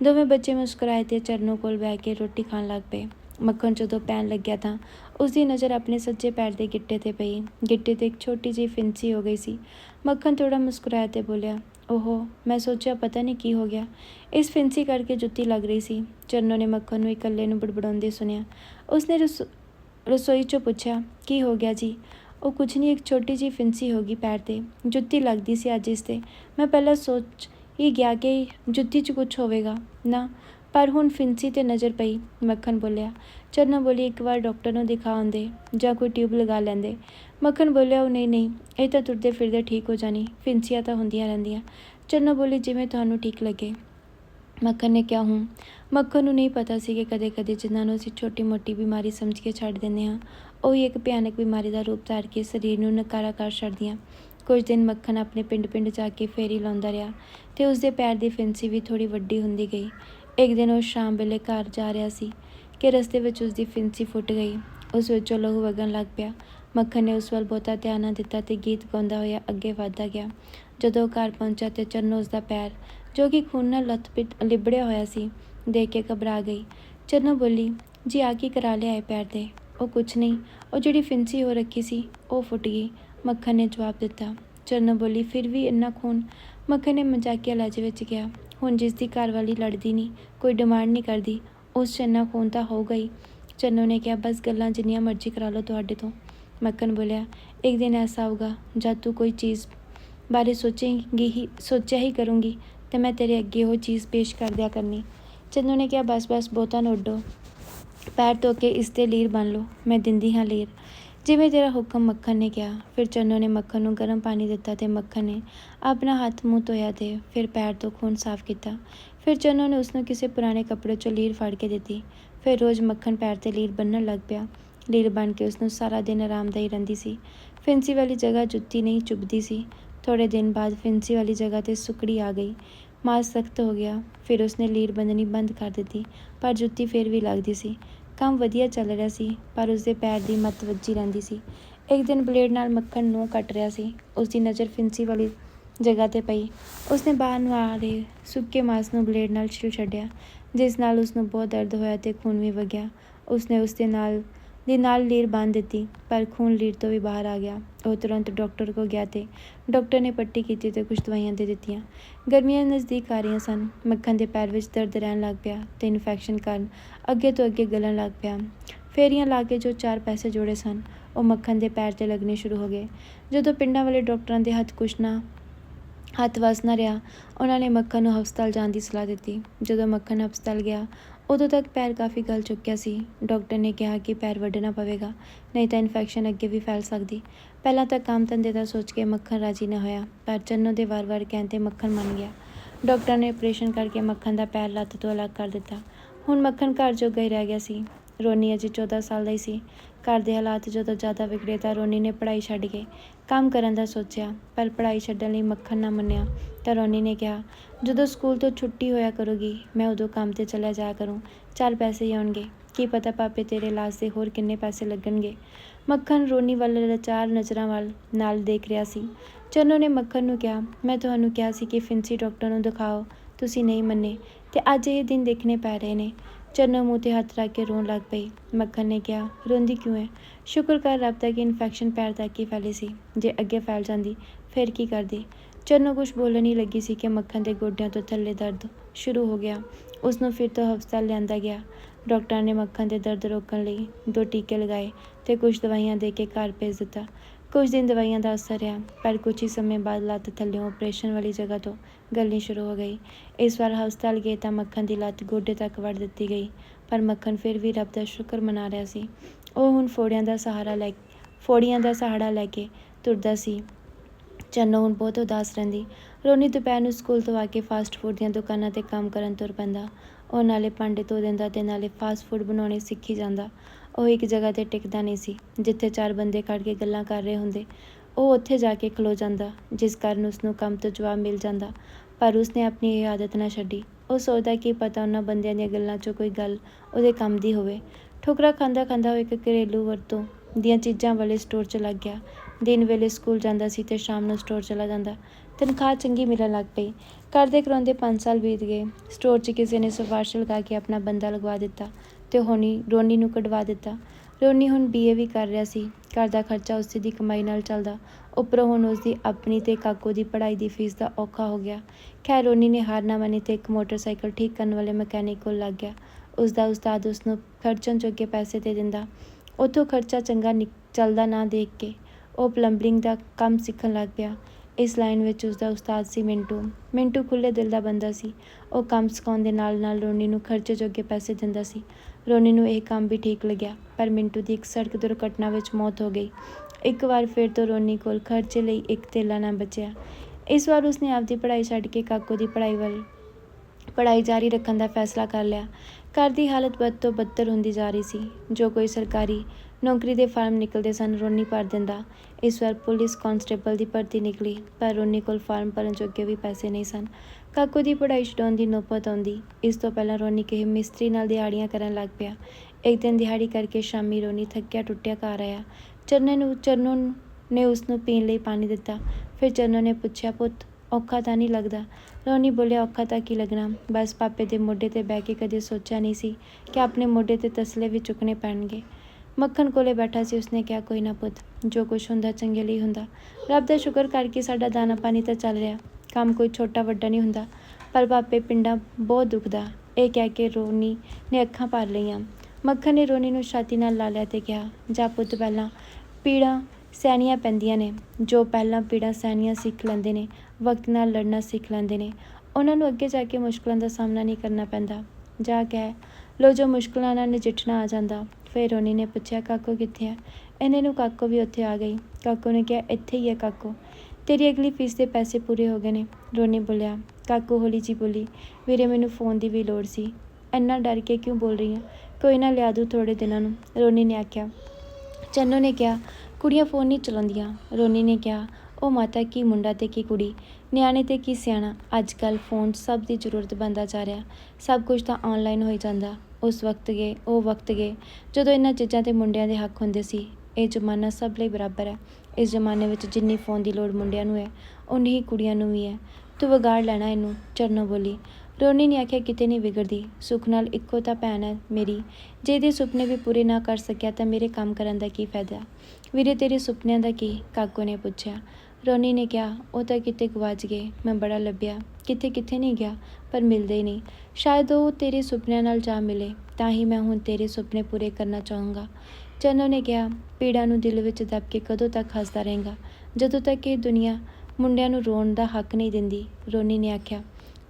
ਦੋਵੇਂ ਬੱਚੇ ਮੁਸਕਰਾਏ ਤੇ ਚਰਨੋਂ ਕੋਲ ਬਹਿ ਕੇ ਰੋਟੀ ਖਾਣ ਲੱਗ ਪਏ। ਮੱਖਣ ਜਦੋਂ ਪੈਣ ਲੱਗਿਆ ਤਾਂ ਉਸ ਦੀ ਨਜ਼ਰ ਆਪਣੇ ਸੱਜੇ ਪੈਰ ਦੇ ਗਿੱਟੇ ਤੇ ਪਈ। ਗਿੱਟੇ ਤੇ ਇੱਕ ਛੋਟੀ ਜਿਹੀ ਫਿੰਸੀ ਹੋ ਗਈ ਸੀ। ਮੱਖਣ ਥੋੜਾ ਮੁਸਕਰਾਇਆ ਤੇ ਬੋਲਿਆ ਓਹੋ, ਮੈਂ ਸੋਚਿਆ ਪਤਾ ਨਹੀਂ ਕੀ ਹੋ ਗਿਆ। ਇਸ ਫਿੰਸੀ ਕਰਕੇ ਜੁੱਤੀ ਲੱਗ ਰਹੀ ਸੀ। ਚਰਨੋ ਨੇ ਮੱਖਣ ਨੂੰ ਇਕੱਲੇ ਨੂੰ ਬੜਬੜਾਉਂਦੇ ਸੁਣਿਆ। ਉਸਨੇ ਰਸੋ- ਰਸੋਈ 'ਚੋਂ ਪੁੱਛਿਆ, ਕੀ ਹੋ ਗਿਆ ਜੀ? ਉਹ ਕੁਝ ਨਹੀਂ, ਇੱਕ ਛੋਟੀ ਜਿਹੀ ਫਿੰਸੀ ਹੋ ਗਈ ਪੈਰ ਤੇ। ਜੁੱਤੀ ਲੱਗਦੀ ਸੀ ਅੱਜ ਇਸ ਤੇ। ਮੈਂ ਪਹਿਲਾਂ ਸੋਚ ਹੀ ਗਿਆ ਕਿ ਜੁੱਤੀ 'ਚ ਕੁਝ ਹੋਵੇਗਾ। ਨਾ, ਪਰ ਹੁਣ ਫਿੰਸੀ ਤੇ ਨਜ਼ਰ ਪਈ। ਮੱਖਣ ਬੋਲਿਆ ਚਰਨਾ ਬੋਲੀ ਇੱਕ ਵਾਰ ਡਾਕਟਰ ਨੂੰ ਦਿਖਾ ਆਉਂਦੇ ਜਾਂ ਕੋਈ ਟਿਊਬ ਲਗਾ ਲੈਂਦੇ। ਮੱਖਣ ਬੋਲਿਆ, ਉਹ ਨਹੀਂ ਨਹੀਂ, ਇਹ ਤਾਂ ਤੁਰਦੇ ਫਿਰਦੇ ਠੀਕ ਹੋ ਜਾਣੀ, ਫਿੰਸੀਆਂ ਤਾਂ ਹੁੰਦੀਆਂ ਰਹਿੰਦੀਆਂ। ਚਰਨਾ ਬੋਲੀ ਜਿਵੇਂ ਤੁਹਾਨੂੰ ਠੀਕ ਲੱਗੇ। ਮੱਖਣ ਨੇ ਕਿਹਾ, ਹੂੰ। ਮੱਖਣ ਨੂੰ ਨਹੀਂ ਪਤਾ ਸੀ ਕਿ ਕਦੇ-ਕਦੇ ਜਿਨ੍ਹਾਂ ਨੂੰ ਅਸੀਂ ਛੋਟੀ-ਮੋਟੀ ਬਿਮਾਰੀ ਸਮਝ ਕੇ ਛੱਡ ਦਿੰਦੇ ਹਾਂ, ਉਹੀ ਇੱਕ ਭਿਆਨਕ ਬਿਮਾਰੀ ਦਾ ਰੂਪ ਧਾਰ ਕੇ ਸਰੀਰ ਨੂੰ ਨਕਾਰਾ ਕਰ ਛੱਡਦੀਆਂ। ਕੁਝ ਦਿਨ ਮੱਖਣ ਆਪਣੇ ਪਿੰਡ-ਪਿੰਡ ਜਾ ਕੇ ਫੇਰੀ ਲਾਉਂਦਾ ਰਿਹਾ ਤੇ ਉਸਦੇ ਪੈਰ ਦੀ ਫਿੰਸੀ ਵੀ ਥੋੜੀ ਵੱਡੀ ਹੁੰਦੀ ਗਈ। ਇੱਕ ਦਿਨ ਉਹ ਸ਼ਾਮ ਵੇਲੇ ਘਰ ਜਾ ਰਿਹਾ ਸੀ। ਕਿ ਰਸਤੇ ਵਿੱਚ ਉਸਦੀ ਫਿੰਸੀ ਫੁੱਟ ਗਈ। ਉਸ ਵਿੱਚੋਂ ਲਹੂ ਵਗਣ ਲੱਗ ਪਿਆ। ਮੱਖਣ ਨੇ ਉਸ ਵੱਲ ਬਹੁਤਾ ਧਿਆਨ ਨਾ ਦਿੱਤਾ ਤੇ ਗੀਤ ਗਾਉਂਦਾ ਹੋਇਆ ਅੱਗੇ ਵਧਦਾ ਗਿਆ। ਜਦੋਂ ਉਹ ਘਰ ਪਹੁੰਚਾ ਤੇ ਚੰਨੋ ਉਸ ਦਾ ਪੈਰ, ਜੋ ਕਿ ਖੂਨ ਨਾਲ ਲੱਥ-ਪਿੱਟ ਲਿਬੜਿਆ ਹੋਇਆ ਸੀ, ਦੇਖ ਕੇ ਘਬਰਾ ਗਈ। ਚੰਨੋ ਬੋਲੀ, ਜੀ, ਆ ਕੀ ਕਰਾ ਲਿਆ ਹੈ ਪੈਰ ਦੇ ਉਹ ਕੁਛ ਨਹੀਂ। ਉਹ ਜਿਹੜੀ ਫਿੰਸੀ ਹੋ ਰੱਖੀ ਸੀ, ਉਹ ਫੁੱਟ ਗਈ। ਮੱਖਣ ਨੇ ਜਵਾਬ ਦਿੱਤਾ। ਚੰਨੋ ਬੋਲੀ, ਫਿਰ ਵੀ ਇੰਨਾ ਖੂਨ? ਮੱਖਣ ਨੇ ਮਜ਼ਾਕੀਆ ਲਹਿਜੇ ਵਿੱਚ ਕਿਹਾ, ਹੁਣ ਜਿਸ ਦੀ ਘਰ ਵਾਲੀ ਲੜਦੀ ਨਹੀਂ, ਕੋਈ ਡਿਮਾਂਡ ਨਹੀਂ ਕਰਦੀ। ਉਸ ਚੰਨਾ ਇੰਨਾ ਖੂਨ ਤਾਂ ਹੋਊਗਾ ਹੀ ਚੰਨੂ ਨੇ ਕਿਹਾ, ਬਸ ਗੱਲਾਂ ਜਿੰਨੀਆਂ ਮਰਜ਼ੀ ਕਰਾ ਲਓ ਤੁਹਾਡੇ ਤੋਂ। ਮੱਖਣ ਬੋਲਿਆ, ਇੱਕ ਦਿਨ ਐਸਾ ਆਊਗਾ, ਜਦ ਤੂੰ ਕੋਈ ਚੀਜ਼ ਬਾਰੇ ਸੋਚੇਂਗੀ ਹੀ, ਸੋਚਿਆ ਹੀ ਕਰੂੰਗੀ, ਤੇ ਮੈਂ ਤੇਰੇ ਅੱਗੇ ਉਹ ਚੀਜ਼ ਪੇਸ਼ ਕਰ ਦਿਆ ਕਰਨੀ। ਚੰਨੂ ਨੇ ਕਿਹਾ, ਬਸ ਬਸ, ਬਹੁਤਾ ਨਾ ਉੱਡੋ। ਪੈਰ ਧੋ ਕੇ ਇਸ ਤੇ ਲੀਰ ਬਣ ਲਓ, ਮੈਂ ਦਿੰਦੀ ਹਾਂ ਲੀਰ। ਜਿਵੇਂ ਤੇਰਾ ਹੁਕਮ ਮੱਖਣ ਨੇ ਕਿਹਾ। ਫਿਰ ਚੰਨੂ ਨੇ ਮੱਖਣ ਨੂੰ ਗਰਮ ਪਾਣੀ ਦਿੱਤਾ ਤੇ ਮੱਖਣ ਨੇ ਆਪਣਾ ਹੱਥ ਮੂੰਹ ਧੋਇਆ ਤੇ ਫਿਰ ਪੈਰ ਤੋਂ ਖੂਨ ਸਾਫ਼ ਕੀਤਾ। ਫਿਰ ਚੰਨੋ ਨੇ ਉਸ ਨੂੰ ਕਿਸੇ ਪੁਰਾਣੇ ਕੱਪੜੇ 'ਚੋਂ ਲੀਰ ਫੜ ਕੇ ਦਿੱਤੀ, ਫਿਰ ਰੋਜ਼ ਮੱਖਣ ਪੈਰ ਤੇ ਲੀਰ ਬੰਨਣ ਲੱਗ ਪਿਆ। ਲੀਰ ਬਣ ਕੇ ਉਸ ਨੂੰ ਸਾਰਾ ਦਿਨ ਆਰਾਮਦਾਈ ਰਹਿੰਦੀ ਸੀ। ਫਿੰਸੀ ਵਾਲੀ ਜਗ੍ਹਾ ਜੁੱਤੀ ਨਹੀਂ ਚੁੱਭਦੀ ਸੀ। ਥੋੜੇ ਦਿਨ ਬਾਅਦ ਫਿੰਸੀ ਵਾਲੀ ਜਗ੍ਹਾ ਤੇ ਸੁਕੜੀ ਆ ਗਈ। ਮਾਸ ਸਖਤ ਹੋ ਗਿਆ। ਫਿਰ ਉਸਨੇ ਲੀਰ ਬੰਨਣੀ ਬੰਦ ਕਰ ਦਿੱਤੀ, ਪਰ ਜੁੱਤੀ ਫਿਰ ਵੀ ਲੱਗਦੀ ਸੀ। ਕੰਮ ਵਧੀਆ ਚੱਲ ਰਿਹਾ ਸੀ, ਪਰ ਉਸਦੇ ਪੈਰ ਦੀ ਮੱਤ ਵੱਜੀ ਰਹਿੰਦੀ ਸੀ। ਇੱਕ ਦਿਨ ਬਲੇਡ ਨਾਲ ਮੱਖਣ ਨੂੰ ਕੱਟ ਰਿਹਾ ਸੀ। ਉਸ ਦੀ ਨਜ਼ਰ ਫਿੰਸੀ ਵਾਲੀ ਜਗ੍ਹਾ ਤੇ ਪਈ। ਉਸਨੇ ਬਾਹਰ ਨੂੰ ਆ ਰਹੇ ਸੁੱਕੇ ਮਾਸ ਨੂੰ ਬਲੇਡ ਨਾਲ ਛਿਲ ਛੱਡਿਆ, ਜਿਸ ਨਾਲ ਉਸਨੂੰ ਬਹੁਤ ਦਰਦ ਹੋਇਆ ਤੇ ਖੂਨ ਵੀ ਵਗਿਆ। ਉਸਨੇ ਉਸ ਦੇ ਨਾਲ ਦੀ ਨਾਲ ਲੀਰ ਬੰਨ੍ਹ ਦਿੱਤੀ, ਪਰ ਖੂਨ ਲੀਰ ਤੋਂ ਵੀ ਬਾਹਰ ਆ ਗਿਆ। ਉਹ ਤੁਰੰਤ ਡਾਕਟਰ ਕੋਲ ਗਿਆ ਤੇ ਡਾਕਟਰ ਨੇ ਪੱਟੀ ਕੀਤੀ ਤੇ ਕੁਝ ਦਵਾਈਆਂ ਦੇ ਦਿੱਤੀਆਂ। ਗਰਮੀਆਂ ਨਜ਼ਦੀਕ ਆ ਰਹੀਆਂ ਸਨ। ਮੱਖਣ ਦੇ ਪੈਰ ਵਿੱਚ ਦਰਦ ਰਹਿਣ ਲੱਗ ਪਿਆ ਤੇ ਇਨਫੈਕਸ਼ਨ ਕਾਰਨ ਅੱਗੇ ਤੋਂ ਅੱਗੇ ਗਲਣ ਲੱਗ ਪਿਆ। ਫੇਰੀਆਂ ਲਾ ਕੇ ਜੋ ਚਾਰ ਪੈਸੇ ਜੋੜੇ ਸਨ, ਉਹ ਮੱਖਣ ਦੇ ਪੈਰ ਤੇ ਲੱਗਣੇ ਸ਼ੁਰੂ ਹੋ ਗਏ। ਜਦੋਂ ਪਿੰਡਾਂ ਵਾਲੇ ਡਾਕਟਰਾਂ ਦੇ ਹੱਥ ਕੁਛ ਨਾ ਹੱਥ ਵਸ ਨਾ ਰਿਹਾ। ਉਹਨਾਂ ਨੇ ਮੱਖਣ ਨੂੰ ਹਸਪਤਾਲ ਜਾਣ ਦੀ ਸਲਾਹ ਦਿੱਤੀ। ਜਦੋਂ ਮੱਖਣ ਹਸਪਤਾਲ ਗਿਆ, ਉਦੋਂ ਤੱਕ ਪੈਰ ਕਾਫੀ ਗਲ ਚੁੱਕਿਆ ਸੀ। ਡਾਕਟਰ ਨੇ ਕਿਹਾ ਕਿ ਪੈਰ ਵੱਢਣਾ ਪਵੇਗਾ, ਨਹੀਂ ਤਾਂ ਇਨਫੈਕਸ਼ਨ ਅੱਗੇ ਵੀ ਫੈਲ ਸਕਦੀ। ਪਹਿਲਾਂ ਤਾਂ ਕੰਮ ਧੰਦੇ ਦਾ ਸੋਚ ਕੇ ਮੱਖਣ ਰਾਜੀ ਨਾ ਹੋਇਆ, ਪਰ ਚੰਨੋ ਦੇ ਵਾਰ-ਵਾਰ ਕਹਿਣ ਤੇ ਮੱਖਣ ਮੰਨ ਗਿਆ। ਡਾਕਟਰ ਨੇ ਆਪਰੇਸ਼ਨ ਕਰਕੇ ਮੱਖਣ ਦਾ ਪੈਰ ਲੱਤ ਤੋਂ ਅਲੱਗ ਕਰ ਦਿੱਤਾ। ਹੁਣ ਮੱਖਣ ਘਰ ਜੋਗਾ ਹੀ ਰਹਿ ਗਿਆ ਸੀ। ਰੋਨੀ ਅਜੇ 14 ਸਾਲ ਦਾ ਹੀ ਸੀ। ਘਰ ਦੇ ਹਾਲਾਤ ਜਦੋਂ ਜ਼ਿਆਦਾ ਵਿਗੜੇ ਤਾਂ ਰੋਨੀ ਨੇ ਪੜ੍ਹਾਈ ਛੱਡ ਕੇ ਕੰਮ ਕਰਨ ਦਾ ਸੋਚਿਆ, ਪਰ ਪੜ੍ਹਾਈ ਛੱਡਣ ਲਈ ਮੱਖਣ ਨਾ ਮੰਨਿਆ, ਤਾਂ ਰੋਨੀ ਨੇ ਕਿਹਾ, ਜਦੋਂ ਸਕੂਲ ਤੋਂ ਛੁੱਟੀ ਹੋਇਆ ਕਰੂਗੀ, ਮੈਂ ਉਦੋਂ ਕੰਮ ਤੇ ਚਲਿਆ ਜਾਇਆ ਕਰੂੰ। ਚਾਰ ਪੈਸੇ ਹੀ ਆਉਣਗੇ। ਕੀ ਪਤਾ ਪਾਪੇ ਤੇਰੇ ਇਲਾਜ ਦੇ ਹੋਰ ਕਿੰਨੇ ਪੈਸੇ ਲੱਗਣਗੇ? ਮੱਖਣ ਰੋਨੀ ਵੱਲ ਲਾਚਾਰ ਨਜ਼ਰਾਂ ਵੱਲ ਨਾਲ ਦੇਖ ਰਿਹਾ ਸੀ। ਚੰਨੋ ਨੇ ਮੱਖਣ ਨੂੰ ਕਿਹਾ, ਮੈਂ ਤੁਹਾਨੂੰ ਕਿਹਾ ਸੀ ਕਿ ਫਿੰਸੀ ਡਾਕਟਰ ਨੂੰ ਦਿਖਾਓ। ਤੁਸੀਂ ਨਹੀਂ ਮੰਨੇ ਤੇ ਅੱਜ ਇਹ ਦਿਨ ਦੇਖਣੇ ਪੈ ਰਹੇ ਨੇ। ਚੰਨੋ ਮੂੰਹ ਤੇ ਹੱਥ ਰੱਖ ਕੇ ਰੋਣ ਲੱਗ ਪਈ। ਮੱਖਣ ਨੇ ਕਿਹਾ, ਰੋਂਦੀ ਕਿਉਂ ਹੈ ਸ਼ੁਕਰ ਕਰ ਰੱਬ ਦਾ ਕਿ ਇਨਫੈਕਸ਼ਨ ਪੈਰ ਤੱਕ ਹੀ ਫੈਲੀ ਸੀ। ਜੇ ਅੱਗੇ ਫੈਲ ਜਾਂਦੀ, ਫਿਰ ਕੀ ਕਰਦੀ? ਚੰਨੋ ਕੁਝ ਬੋਲਣ ਹੀ ਲੱਗੀ ਸੀ ਕਿ ਮੱਖਣ ਦੇ ਗੋਡਿਆਂ ਤੋਂ ਥੱਲੇ ਦਰਦ ਸ਼ੁਰੂ ਹੋ ਗਿਆ। ਉਸ ਨੂੰ ਫਿਰ ਤੋਂ ਹਸਪਤਾਲ ਲਿਆਂਦਾ ਗਿਆ। ਡਾਕਟਰਾਂ ਨੇ ਮੱਖਣ ਦੇ ਦਰਦ ਰੋਕਣ ਲਈ ਦੋ ਟੀਕੇ ਲਗਾਏ ਤੇ ਕੁਝ ਦਵਾਈਆਂ ਦੇ ਕੇ ਘਰ ਭੇਜ ਦਿੱਤਾ। ਕੁਝ ਦਿਨ ਦਵਾਈਆਂ ਦਾ ਅਸਰ ਰਿਹਾ, ਪਰ ਕੁਝ ਹੀ ਸਮੇਂ ਬਾਅਦ ਲੱਤ ਥੱਲਿਓਂ ਆਪਰੇਸ਼ਨ ਵਾਲੀ ਜਗ੍ਹਾ ਤੋਂ ਗਲਣੀ ਸ਼ੁਰੂ ਹੋ ਗਈ। ਇਸ ਵਾਰ ਹਸਪਤਾਲ ਗਏ ਤਾਂ ਮੱਖਣ ਦੀ ਲੱਤ ਗੋਡੇ ਤੱਕ ਵੜ ਦਿੱਤੀ ਗਈ, ਪਰ ਮੱਖਣ ਫਿਰ ਵੀ ਰੱਬ ਦਾ ਸ਼ੁਕਰ ਮਨਾ ਰਿਹਾ ਸੀ। ਉਹ ਹੁਣ ਫੋੜਿਆਂ ਦਾ ਸਹਾਰਾ ਲੈ ਫੋੜੀਆਂ ਦਾ ਸਹਾਰਾ ਲੈ ਕੇ ਤੁਰਦਾ ਸੀ। ਚੰਨੋ ਹੁਣ ਬਹੁਤ ਉਦਾਸ ਰਹਿੰਦੀ। ਰੋਨੀ ਦੁਪਹਿਰ ਨੂੰ ਸਕੂਲ ਤੋਂ ਆ ਕੇ ਫਾਸਟ ਫੂਡ ਦੀਆਂ ਦੁਕਾਨਾਂ ਤੇ ਕੰਮ ਕਰਨ ਤੁਰ ਪੈਂਦਾ। ਉਹ ਨਾਲੇ ਭਾਂਡੇ ਧੋ ਦਿੰਦਾ ਤੇ ਨਾਲੇ ਫਾਸਟ ਫੂਡ ਬਣਾਉਣੇ ਸਿੱਖੀ ਜਾਂਦਾ। ਉਹ ਇੱਕ ਜਗ੍ਹਾ ਤੇ ਟਿਕਦਾ ਨਹੀਂ ਸੀ, ਜਿੱਥੇ ਚਾਰ ਬੰਦੇ ਖੜ ਕੇ ਗੱਲਾਂ ਕਰ ਰਹੇ ਹੁੰਦੇ। ਉਹ ਉੱਥੇ ਜਾ ਕੇ ਖਲੋ ਜਾਂਦਾ, ਜਿਸ ਕਾਰਨ ਉਸ ਨੂੰ ਕੰਮ ਤੋਂ ਜਵਾਬ ਮਿਲ ਜਾਂਦਾ। ਪਰ ਉਸਨੇ ਆਪਣੀ ਇਹ ਆਦਤ ਨਾ ਛੱਡੀ। ਉਹ ਸੋਚਦਾ ਕਿ ਪਤਾ ਉਹਨਾਂ ਬੰਦਿਆਂ ਦੀਆਂ ਗੱਲਾਂ 'ਚੋਂ ਕੋਈ ਗੱਲ ਉਹਦੇ ਕੰਮ ਦੀ ਹੋਵੇ। ਠੋਕਰਾ ਖਾਂਦਾ ਖਾਂਦਾ ਉਹ ਇੱਕ ਘਰੇਲੂ ਵਰਤੋਂ ਦੀਆਂ ਚੀਜ਼ਾਂ ਵਾਲੇ ਸਟੋਰ 'ਚ ਲੱਗ ਗਿਆ। ਦਿਨ ਵੇਲੇ ਸਕੂਲ ਜਾਂਦਾ ਸੀ ਤੇ ਸ਼ਾਮ ਨੂੰ ਸਟੋਰ ਚਲਾ ਜਾਂਦਾ। ਤਨਖਾਹ ਚੰਗੀ ਮਿਲਣ ਲੱਗ ਪਈ। ਕਰਦੇ ਕਰਾਉਂਦੇ 5 ਸਾਲ ਬੀਤ ਗਏ। ਸਟੋਰ 'ਚ ਕਿਸੇ ਨੇ ਸਿਫਾਰਿਸ਼ ਲਗਾ ਕੇ ਆਪਣਾ ਬੰਦਾ ਲਗਵਾ ਦਿੱਤਾ ਤੇ ਹੋਣੀ ਰੋਨੀ ਨੂੰ ਕਢਵਾ ਦਿੱਤਾ। ਰੋਨੀ ਹੁਣ ਬੀਏ ਵੀ ਕਰ ਰਿਹਾ ਸੀ। ਘਰ ਦਾ ਖਰਚਾ ਉਸੇ ਦੀ ਕਮਾਈ ਨਾਲ ਚੱਲਦਾ। ਉੱਪਰੋਂ ਹੁਣ ਉਸਦੀ ਆਪਣੀ ਤੇ ਕਾਕੋ ਦੀ ਪੜ੍ਹਾਈ ਦੀ ਫੀਸ ਦਾ ਔਖਾ ਹੋ ਗਿਆ। ਖੈਰ ਰੋਨੀ ਨੇ ਹਾਰ ਨਾ ਮੰਨੀ ਤੇ ਇੱਕ ਮੋਟਰਸਾਈਕਲ ਠੀਕ ਕਰਨ ਵਾਲੇ ਮਕੈਨਿਕ ਕੋਲ ਲੱਗ ਗਿਆ। ਉਸ ਦਾ ਉਸਤਾਦ ਉਸ ਨੂੰ ਖਰਚਣ ਜੋਗੇ ਪੈਸੇ ਦੇ ਦਿੰਦਾ। ਉੱਥੋਂ ਖਰਚਾ ਚੰਗਾ ਨਿਕ- ਚੱਲਦਾ ਨਾ ਦੇਖ ਕੇ ਉਹ ਪਲੰਬਰਿੰਗ ਦਾ ਕੰਮ ਸਿੱਖਣ ਲੱਗ ਪਿਆ। ਇਸ ਲਾਈਨ ਵਿੱਚ ਉਸ ਦਾ ਉਸਤਾਦ ਸੀ ਮਿੰਟੂ। ਮਿੰਟੂ ਖੁੱਲੇ ਦਿਲ ਦਾ ਬੰਦਾ ਸੀ। ਉਹ ਕੰਮ ਸਿਖਾਉਣ ਦੇ ਨਾਲ ਨਾਲ ਰੋਨੀ ਨੂੰ ਖਰਚੇ ਜੋਗੇ ਪੈਸੇ ਦਿੰਦਾ ਸੀ। ਰੋਨੀ ਨੂੰ ਇਹ ਕੰਮ ਵੀ ਠੀਕ ਲੱਗਿਆ, ਪਰ ਮਿੰਟੂ ਦੀ ਇੱਕ ਸੜਕ ਦੁਰਘਟਨਾ ਵਿੱਚ ਮੌਤ ਹੋ ਗਈ। ਇੱਕ ਵਾਰ ਫਿਰ ਤੋਂ ਰੋਨੀ ਕੋਲ ਖਰਚੇ ਲਈ ਇੱਕ ਤੇਲਾ ਨਾ ਬਚਿਆ। ਇਸ ਵਾਰ ਉਸਨੇ ਆਪਦੀ ਪੜ੍ਹਾਈ ਛੱਡ ਕੇ ਕਾਕੂ ਦੀ ਪੜ੍ਹਾਈ ਵੱਲ ਪੜ੍ਹਾਈ ਜਾਰੀ ਰੱਖਣ ਦਾ ਫੈਸਲਾ ਕਰ ਲਿਆ। ਘਰ ਦੀ ਹਾਲਤ ਬਦ ਤੋਂ ਬੱਤਰ ਹੁੰਦੀ ਜਾ ਰਹੀ ਸੀ। ਜੋ ਕੋਈ ਸਰਕਾਰੀ ਨੌਕਰੀ ਦੇ ਫਾਰਮ ਨਿਕਲਦੇ ਸਨ, ਰੋਨੀ ਭਰ ਦਿੰਦਾ। ਇਸ ਵਾਰ ਪੁਲਿਸ ਕਾਂਸਟੇਬਲ ਦੀ ਭਰਤੀ ਨਿਕਲੀ, ਪਰ ਰੋਨੀ ਕੋਲ ਫਾਰਮ ਭਰਨ ਜੋਗੇ ਵੀ ਪੈਸੇ ਨਹੀਂ ਸਨ। ਕਾਕੂ ਦੀ ਪੜ੍ਹਾਈ ਛਡਾਉਣ ਦੀ ਨੌਬਤ ਆਉਂਦੀ। ਇਸ ਤੋਂ ਪਹਿਲਾਂ ਰੋਨੀ ਕਿਸੇ ਮਿਸਤਰੀ ਨਾਲ ਦਿਹਾੜੀਆਂ ਕਰਨ ਲੱਗ ਪਿਆ। ਇੱਕ ਦਿਨ ਦਿਹਾੜੀ ਕਰਕੇ ਸ਼ਾਮੀ ਰੋਨੀ ਥੱਕਿਆ ਟੁੱਟਿਆ ਘਰ ਆਇਆ। ਚਰਨੇ ਨੂੰ, ਚਰਨੋਂ ਨੇ ਉਸ ਨੂੰ ਪੀਣ ਲਈ ਪਾਣੀ ਦਿੱਤਾ। ਫਿਰ ਚਰਨੋ ਨੇ ਪੁੱਛਿਆ, ਪੁੱਤ, ਔਖਾ ਤਾਂ ਨਹੀਂ ਲੱਗਦਾ? ਰੋਨੀ ਬੋਲਿਆ, ਔਖਾ ਤਾਂ ਕੀ ਲੱਗਣਾ? ਬਸ ਪਾਪੇ ਦੇ ਮੋਢੇ ਤੇ ਬਹਿ ਕੇ ਕਦੇ ਸੋਚਿਆ ਨਹੀਂ ਸੀ ਕਿ ਆਪਣੇ ਮੋਢੇ ਤੇ ਤਸਲੇ ਵੀ ਚੁੱਕਣੇ ਪੈਣਗੇ। ਮੱਖਣ ਕੋਲੇ ਬੈਠਾ ਸੀ, ਉਸਨੇ ਕਿਹਾ, ਕੋਈ ਨਾ ਪੁੱਤ, ਜੋ ਕੁਛ ਹੁੰਦਾ ਚੰਗੇ ਲਈ ਹੁੰਦਾ। ਰੱਬ ਦਾ ਸ਼ੁਕਰ ਕਰਕੇ ਸਾਡਾ ਦਾਣਾ ਪਾਣੀ ਤਾਂ ਚੱਲ ਰਿਹਾ। ਕੰਮ ਕੋਈ ਛੋਟਾ ਵੱਡਾ ਨਹੀਂ ਹੁੰਦਾ, ਪਰ ਪਾਪੇ ਪਿੰਡਾਂ ਬਹੁਤ ਦੁਖਦਾ। ਇਹ ਕਹਿ ਕੇ ਰੋਨੀ ਨੇ ਅੱਖਾਂ ਭਰ ਲਈਆਂ। ਮੱਖਣ ਨੇ ਰੋਨੀ ਨੂੰ ਛਾਤੀ ਨਾਲ ਲਾ ਲਿਆ ਤੇ ਕਿਹਾ, ਜਾ ਪੁੱਤ ਪਹਿਲਾਂ, ਪੀੜਾਂ ਸਹਿਣੀਆਂ ਪੈਂਦੀਆਂ ਨੇ, ਜੋ ਪਹਿਲਾਂ ਪੀੜਾਂ ਸਹਿਣੀਆਂ ਸਿੱਖ ਲੈਂਦੇ ਨੇ, ਵਕਤ ਨਾਲ ਲੜਨਾ ਸਿੱਖ ਲੈਂਦੇ ਨੇ, ਉਹਨਾਂ ਨੂੰ ਅੱਗੇ ਜਾ ਕੇ ਮੁਸ਼ਕਲਾਂ ਦਾ ਸਾਹਮਣਾ ਨਹੀਂ ਕਰਨਾ ਪੈਂਦਾ। ਜਾ ਕਹਿ, ਲੋ ਜੋ ਮੁਸ਼ਕਲਾਂ ਨਾਲ ਨਜਿੱਠਣਾ ਆ ਜਾਂਦਾ। ਫਿਰ ਰੋਨੀ ਨੇ ਪੁੱਛਿਆ, ਕਾਕੋ ਕਿੱਥੇ ਹੈ ਇਹਨੇ ਨੂੰ ਕਾਕੋ ਵੀ ਉੱਥੇ ਆ ਗਈ। ਕਾਕੋ ਨੇ ਕਿਹਾ, ਇੱਥੇ ਹੀ ਹੈ ਕਾਕੋ। ਤੇਰੀ ਅਗਲੀ ਫੀਸ ਦੇ ਪੈਸੇ ਪੂਰੇ ਹੋ ਗਏ ਨੇ। ਰੋਨੀ ਬੋਲਿਆ, ਕਾਕੂ ਹੌਲੀ ਜੀ ਬੋਲੀ, ਵੀਰੇ, ਮੈਨੂੰ ਫੋਨ ਦੀ ਵੀ ਲੋੜ ਸੀ। ਇੰਨਾ ਡਰ ਕੇ ਕਿਉਂ ਬੋਲ ਰਹੀ ਹੈ ਕੋਈ ਨਾ ਲਿਆ ਦੂ ਥੋੜੇ ਦਿਨਾਂ ਨੂੰ, ਰੋਨੀ ਨੇ ਆਖਿਆ। ਚੰਨੋ ਨੇ ਕਿਹਾ, ਕੁੜੀਆਂ ਫੋਨ ਨਹੀਂ ਚਲਾਉਂਦੀਆਂ। ਰੋਨੀ ਨੇ ਕਿਹਾ, ਉਹ ਮਾਤਾ ਕੀ ਮੁੰਡਾ ਤੇ ਕੀ ਕੁੜੀ, ਨਿਆਣੇ ਤੇ ਕੀ ਸਿਆਣਾ। ਅੱਜ ਕੱਲ ਫੋਨ ਸਭ ਦੀ ਜ਼ਰੂਰਤ ਬਣਦਾ ਜਾ ਰਿਹਾ। ਸਭ ਕੁਝ ਤਾਂ ਆਨਲਾਈਨ ਹੋਈ ਜਾਂਦਾ। ਉਸ ਵਕਤ ਗਏ, ਉਹ ਵਕਤ ਗਏ। ਜਦੋਂ ਇਹਨਾਂ ਚੀਜ਼ਾਂ ਤੇ ਮੁੰਡਿਆਂ ਦੇ ਹੱਕ ਹੁੰਦੇ ਸੀ, ਇਹ ਜ਼ਮਾਨਾ ਸਭ ਲਈ ਬਰਾਬਰ ਹੈ। ਇਸ ਜ਼ਮਾਨੇ ਵਿੱਚ ਜਿੰਨੀ ਫੋਨ ਦੀ ਲੋੜ ਮੁੰਡਿਆਂ ਨੂੰ ਹੈ ਉਨੀ ਹੀ ਕੁੜੀਆਂ ਨੂੰ ਵੀ ਹੈ। ਤੂੰ ਵਿਗਾੜ ਲੈਣਾ ਇਹਨੂੰ, ਚਰਨੋ ਬੋਲੀ। ਰੋਨੀ ਨੇ ਆਖਿਆ, ਕਿਤੇ ਨਹੀਂ ਵਿਗੜਦੀ। ਸੁੱਖ ਨਾਲ ਇੱਕੋ ਤਾਂ ਭੈਣ ਹੈ ਮੇਰੀ। ਜੇ ਇਹਦੇ ਸੁਪਨੇ ਵੀ ਪੂਰੇ ਨਾ ਕਰ ਸਕਿਆ ਤਾਂ ਮੇਰੇ ਕੰਮ ਕਰਨ ਦਾ ਕੀ ਫਾਇਦਾ? ਵੀਰੇ, ਤੇਰੇ ਸੁਪਨਿਆਂ ਦਾ ਕੀ? ਕਾਕੋ ਨੇ ਪੁੱਛਿਆ। ਰੋਨੀ ਨੇ ਕਿਹਾ, ਉਹ ਤਾਂ ਕਿਤੇ ਗਵਾਚ ਗਏ। ਮੈਂ ਬੜਾ ਲੱਭਿਆ। ਕਿੱਥੇ ਕਿੱਥੇ ਨਹੀਂ ਗਿਆ, ਪਰ ਮਿਲਦੇ ਹੀ ਨਹੀਂ। ਸ਼ਾਇਦ ਉਹ ਤੇਰੇ ਸੁਪਨਿਆਂ ਨਾਲ ਜਾ ਮਿਲੇ, ਤਾਂ ਹੀ ਮੈਂ ਹੁਣ ਤੇਰੇ ਸੁਪਨੇ ਪੂਰੇ ਕਰਨਾ ਚਾਹੂੰਗਾ। ਚੰਨੋ ਨੇ ਕਿਹਾ, ਪੀੜਾ ਨੂੰ ਦਿਲ ਵਿੱਚ ਦੱਬ ਕੇ ਕਦੋਂ ਤੱਕ ਹੱਸਦਾ ਰਹੇਗਾ? ਜਦੋਂ ਤੱਕ ਇਹ ਦੁਨੀਆ ਮੁੰਡਿਆਂ ਨੂੰ ਰੋਣ ਦਾ ਹੱਕ ਨਹੀਂ ਦਿੰਦੀ। ਰੋਨੀ ਨੇ ਆਖਿਆ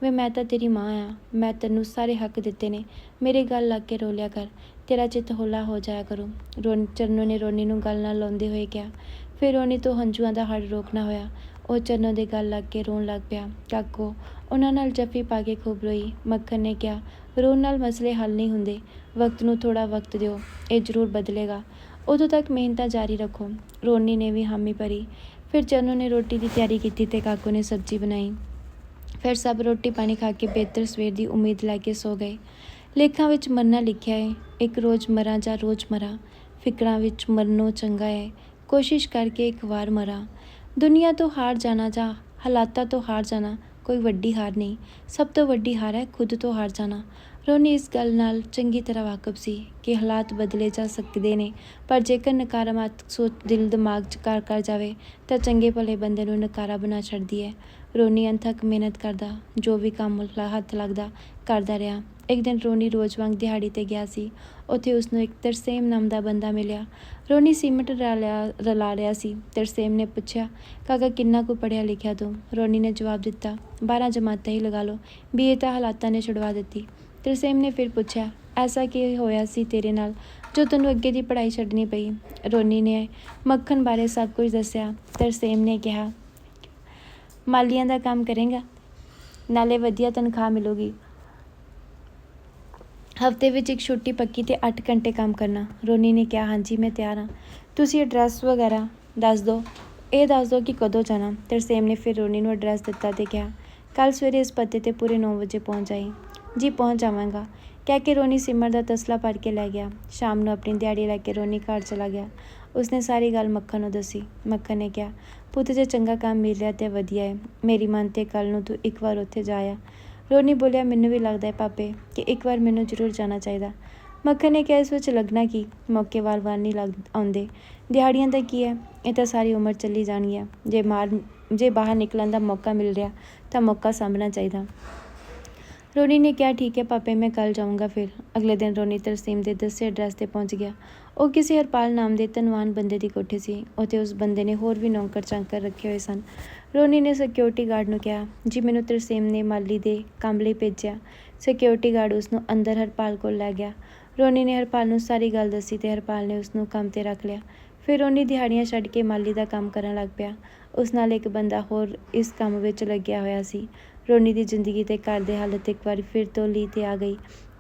ਵੇ ਮੈਂ ਤਾਂ ਤੇਰੀ ਮਾਂ ਆ। ਮੈਂ ਤੈਨੂੰ ਸਾਰੇ ਹੱਕ ਦਿੱਤੇ ਨੇ। ਮੇਰੇ ਗੱਲ ਲੱਗ ਕੇ ਰੋ ਲਿਆ ਕਰ। ਤੇਰਾ ਚਿੱਤ ਹੌਲਾ ਹੋ ਜਾਇਆ ਕਰੂ। ਰੋਨ ਚਰਨੋ ਨੇ ਰੋਨੀ ਨੂੰ ਗੱਲ ਨਾਲ ਲਾਉਂਦੇ ਹੋਏ ਕਿਹਾ। ਫਿਰ ਰੋਨੀ ਤੋਂ ਹੰਝੂਆਂ ਦਾ ਹੜ ਰੋਕਣਾ ਹੋਇਆ। ਉਹ ਚਰਨੋ ਦੇ ਗੱਲ ਲੱਗ ਕੇ ਰੋਣ ਲੱਗ ਪਿਆ। ਕਾਕੋ, ਉਹਨਾਂ ਨਾਲ ਜੱਫੀ ਪਾ ਕੇ ਖੂਬ ਰੋਈ। ਮੱਖਣ ਨੇ ਕਿਹਾ, ਰੋਣ ਨਾਲ ਮਸਲੇ ਹੱਲ ਨਹੀਂ ਹੁੰਦੇ। ਵਕਤ ਨੂੰ ਥੋੜਾ ਵਕਤ ਦਿਓ। ਇਹ ਜ਼ਰੂਰ ਬਦਲੇਗਾ। ਉਦੋਂ ਤੱਕ ਮਿਹਨਤਾਂ ਜਾਰੀ ਰੱਖੋ। ਰੋਨੀ ਨੇ ਵੀ ਹਾਮੀ ਭਰੀ। ਫਿਰ ਚਰਨੋ ਨੇ ਰੋਟੀ ਦੀ ਤਿਆਰੀ ਕੀਤੀ ਤੇ ਕਾਕੂ ਨੇ ਸਬਜ਼ੀ ਬਣਾਈ। ਫਿਰ ਸਭ ਰੋਟੀ ਪਾਣੀ ਖਾ ਕੇ ਬਿਹਤਰ ਸਵੇਰ ਦੀ ਉਮੀਦ ਲੈ ਕੇ ਸੋ ਗਏ। ਲੇਖਾਂ ਵਿੱਚ ਮਰਨਾ ਲਿਖਿਆ ਹੈ, ਇੱਕ ਰੋਜ਼ ਮਰਾਂ ਜਾਂ ਰੋਜ਼ ਮਰਾਂ, ਫਿਕਰਾਂ ਵਿੱਚ ਮਰਨੋਂ ਚੰਗਾ ਹੈ, ਕੋਸ਼ਿਸ਼ ਕਰਕੇ ਇੱਕ ਵਾਰ ਮਰਾਂ। ਦੁਨੀਆ ਤੋਂ ਹਾਰ ਜਾਣਾ ਜਾਂ ਹਾਲਾਤਾਂ ਤੋਂ ਹਾਰ ਜਾਣਾ ਕੋਈ ਵੱਡੀ ਹਾਰ ਨਹੀਂ, ਸਭ ਤੋਂ ਵੱਡੀ ਹਾਰ ਹੈ ਖੁਦ ਤੋਂ ਹਾਰ ਜਾਣਾ। ਰੋਨੀ ਇਸ ਗੱਲ ਨਾਲ ਚੰਗੀ ਤਰ੍ਹਾਂ ਵਾਕਫ ਸੀ ਕਿ ਹਾਲਾਤ ਬਦਲੇ ਜਾ ਸਕਦੇ ਨੇ, ਪਰ ਜੇਕਰ ਨਕਾਰਾਤਮਕ ਸੋਚ ਦਿਲ ਦਿਮਾਗ 'ਚ ਘਰ ਕਰ ਜਾਵੇ ਤਾਂ ਚੰਗੇ ਭਲੇ ਬੰਦੇ ਨੂੰ ਨਕਾਰਾ ਬਣਾ ਛੱਡਦੀ ਹੈ। ਰੋਨੀ ਅਣਥੱਕ ਮਿਹਨਤ ਕਰਦਾ, ਜੋ ਵੀ ਕੰਮ ਹੱਥ ਲੱਗਦਾ ਕਰਦਾ ਰਿਹਾ। ਇੱਕ ਦਿਨ ਰੋਨੀ ਰੋਜ਼ ਵਾਂਗ ਦਿਹਾੜੀ ਤੇ ਗਿਆ ਸੀ। ਉੱਥੇ ਉਸ ਨੂੰ ਇੱਕ ਤਰਸੇਮ ਨਾਮ ਦਾ ਬੰਦਾ ਮਿਲਿਆ। ਰੋਨੀ ਸੀਮਟ ਰਲਾ ਰਲਾ ਰਿਹਾ ਸੀ। ਤਰਸੇਮ ਨੇ ਪੁੱਛਿਆ, ਕਾਕਾ, ਕਿੰਨਾ ਕੁ ਪੜ੍ਹਿਆ ਲਿਖਿਆ ਤੂੰ? ਰੋਨੀ ਨੇ ਜਵਾਬ ਦਿੱਤਾ 12 ਜਮਾਤਾਂ ਹੀ ਲਗਾ ਲਓ। ਬੀਏ ਤਾਂ ਹਾਲਾਤਾਂ ਨੇ ਛੁਡਵਾ ਦਿੱਤੀ। ਤਰਸੇਮ ਨੇ ਫਿਰ ਪੁੱਛਿਆ, ਐਸਾ ਕੀ ਹੋਇਆ ਸੀ ਤੇਰੇ ਨਾਲ, ਜੋ ਤੈਨੂੰ ਅੱਗੇ ਦੀ ਪੜ੍ਹਾਈ ਛੱਡਣੀ ਪਈ? ਰੋਨੀ ਨੇ ਮੱਖਣ ਬਾਰੇ ਸਭ ਕੁਝ ਦੱਸਿਆ। ਤਰਸੇਮ ਨੇ ਕਿਹਾ ਮਾਲੀਆਂ ਦਾ ਕੰਮ ਕਰੇਗਾ। ਨਾਲੇ ਵਧੀਆ ਤਨਖਾਹ ਮਿਲੂਗੀ। ਹਫ਼ਤੇ ਵਿੱਚ ਇੱਕ ਛੁੱਟੀ ਪੱਕੀ ਤੇ 8 ਘੰਟੇ ਕੰਮ ਕਰਨਾ। ਰੋਨੀ ਨੇ ਕਿਹਾ, ਹਾਂਜੀ, ਮੈਂ ਤਿਆਰ ਹਾਂ। ਤੁਸੀਂ ਐਡਰੈਸ ਵਗੈਰਾ ਦੱਸ ਦਿਓ। ਇਹ ਦੱਸ ਦਿਓ ਕਿ ਕਦੋਂ ਜਾਣਾ। ਤਰਸੇਮ ਨੇ ਫਿਰ ਰੋਨੀ ਨੂੰ ਐਡਰੈਸ ਦਿੱਤਾ ਤੇ ਕਿਹਾ ਕੱਲ ਸਵੇਰੇ ਇਸ ਪਤੇ ਤੇ ਪੂਰੇ 9 ਵਜੇ ਪਹੁੰਚ ਜਾਈ। ਜੀ, ਪਹੁੰਚ ਜਾਵਾਂਗਾ। ਕਹਿ ਕੇ ਰੋਨੀ ਸਿਮਰ ਦਾ ਤਸਲਾ ਭਰ ਕੇ ਲੈ ਗਿਆ। ਸ਼ਾਮ ਨੂੰ ਆਪਣੀ ਦਿਹਾੜੀ ਲੈ ਕੇ ਰੋਨੀ ਘਰ ਚਲਾ ਗਿਆ। ਉਸਨੇ ਸਾਰੀ ਗੱਲ ਮੱਖਣ ਨੂੰ ਦੱਸੀ। ਮੱਖਣ ਨੇ ਕਿਹਾ, ਪੁੱਤ, ਜੇ ਚੰਗਾ ਕੰਮ ਮਿਲ ਰਿਹਾ ਤੇ ਵਧੀਆ ਹੈ। ਮੇਰੀ ਮਨ ਤੇ ਕੱਲ ਨੂੰ ਤੂੰ ਇੱਕ ਵਾਰ ਉੱਥੇ ਜਾਇਆ ਰੋਨੀ ਬੋਲਿਆ, ਮੈਨੂੰ ਵੀ ਲੱਗਦਾ ਹੈ ਪਾਪੇ, ਕਿ ਇੱਕ ਵਾਰ ਮੈਨੂੰ ਜ਼ਰੂਰ ਜਾਣਾ ਚਾਹੀਦਾ। ਮੱਖਣ ਨੇ ਕਿਹਾ, ਇਸ ਵਿੱਚ ਲੱਗਣਾ ਕੀ? ਮੌਕੇ ਵਾਰ-ਵਾਰ ਨਹੀਂ ਲੱਗ ਆਉਂਦੇ। ਦਿਹਾੜੀਆਂ ਦਾ ਕੀ ਹੈ? ਇਹ ਤਾਂ ਸਾਰੀ ਉਮਰ ਚੱਲੀ ਜਾਣਗੀਆਂ ਜੇ ਮਾਰ, ਜੇ ਬਾਹਰ ਨਿਕਲਣ ਦਾ ਮੌਕਾ ਮਿਲ ਰਿਹਾ, ਤਾਂ ਮੌਕਾ ਸਾਂਭਣਾ ਚਾਹੀਦਾ। ਰੋਨੀ ਨੇ ਕਿਹਾ, ਠੀਕ ਹੈ ਪਾਪੇ, ਮੈਂ ਕੱਲ ਜਾਊਂਗਾ ਫਿਰ। ਅਗਲੇ ਦਿਨ ਰੋਨੀ ਤਰਸੀਮ ਦੇ ਦੱਸੇ ਐਡਰੈਸ ਤੇ ਪਹੁੰਚ ਗਿਆ। ਉਹ ਕਿਸੇ ਹਰਪਾਲ ਨਾਮ ਦੇ ਧਨਵਾਨ ਬੰਦੇ ਦੀ ਕੋਠੀ ਸੀ। ਉੱਥੇ ਉਸ ਬੰਦੇ ਨੇ ਹੋਰ ਵੀ ਨੌਕਰ ਚਾਂਕਰ ਰੱਖੇ ਹੋਏ ਸਨ। ਰੋਨੀ ਨੇ ਸਿਕਿਉਰਿਟੀ ਗਾਰਡ ਨੂੰ ਕਿਹਾ, ਜੀ, ਮੈਨੂੰ ਤਰਸੀਮ ਨੇ ਮਾਲੀ ਦੇ ਕੰਮ ਲਈ ਭੇਜਿਆ। ਸਿਕਿਉਰਿਟੀ ਗਾਰਡ ਉਸ ਨੂੰ ਅੰਦਰ ਹਰਪਾਲ ਕੋਲ ਲੈ ਗਿਆ। ਰੋਨੀ ਨੇ ਹਰਪਾਲ ਨੂੰ ਸਾਰੀ ਗੱਲ ਦੱਸੀ ਤੇ ਹਰਪਾਲ ਨੇ ਉਸ ਨੂੰ ਕੰਮ ਤੇ ਰੱਖ ਲਿਆ। ਫਿਰ ਰੋਨੀ ਦਿਹਾੜੀਆਂ ਛੱਡ ਕੇ ਮਾਲੀ ਦਾ ਕੰਮ ਕਰਨ ਲੱਗ ਪਿਆ। ਉਸ ਨਾਲ ਇੱਕ ਬੰਦਾ ਹੋਰ ਇਸ ਕੰਮ ਵਿੱਚ ਲੱਗਿਆ ਹੋਇਆ ਸੀ। ਰੋਨੀ ਦੀ ਜ਼ਿੰਦਗੀ ਤੇ ਘਰ ਦੇ ਹਾਲਤ ਇੱਕ ਵਾਰੀ ਫਿਰ ਤੋਂ ਲੀ ਤੇ ਆ ਗਈ।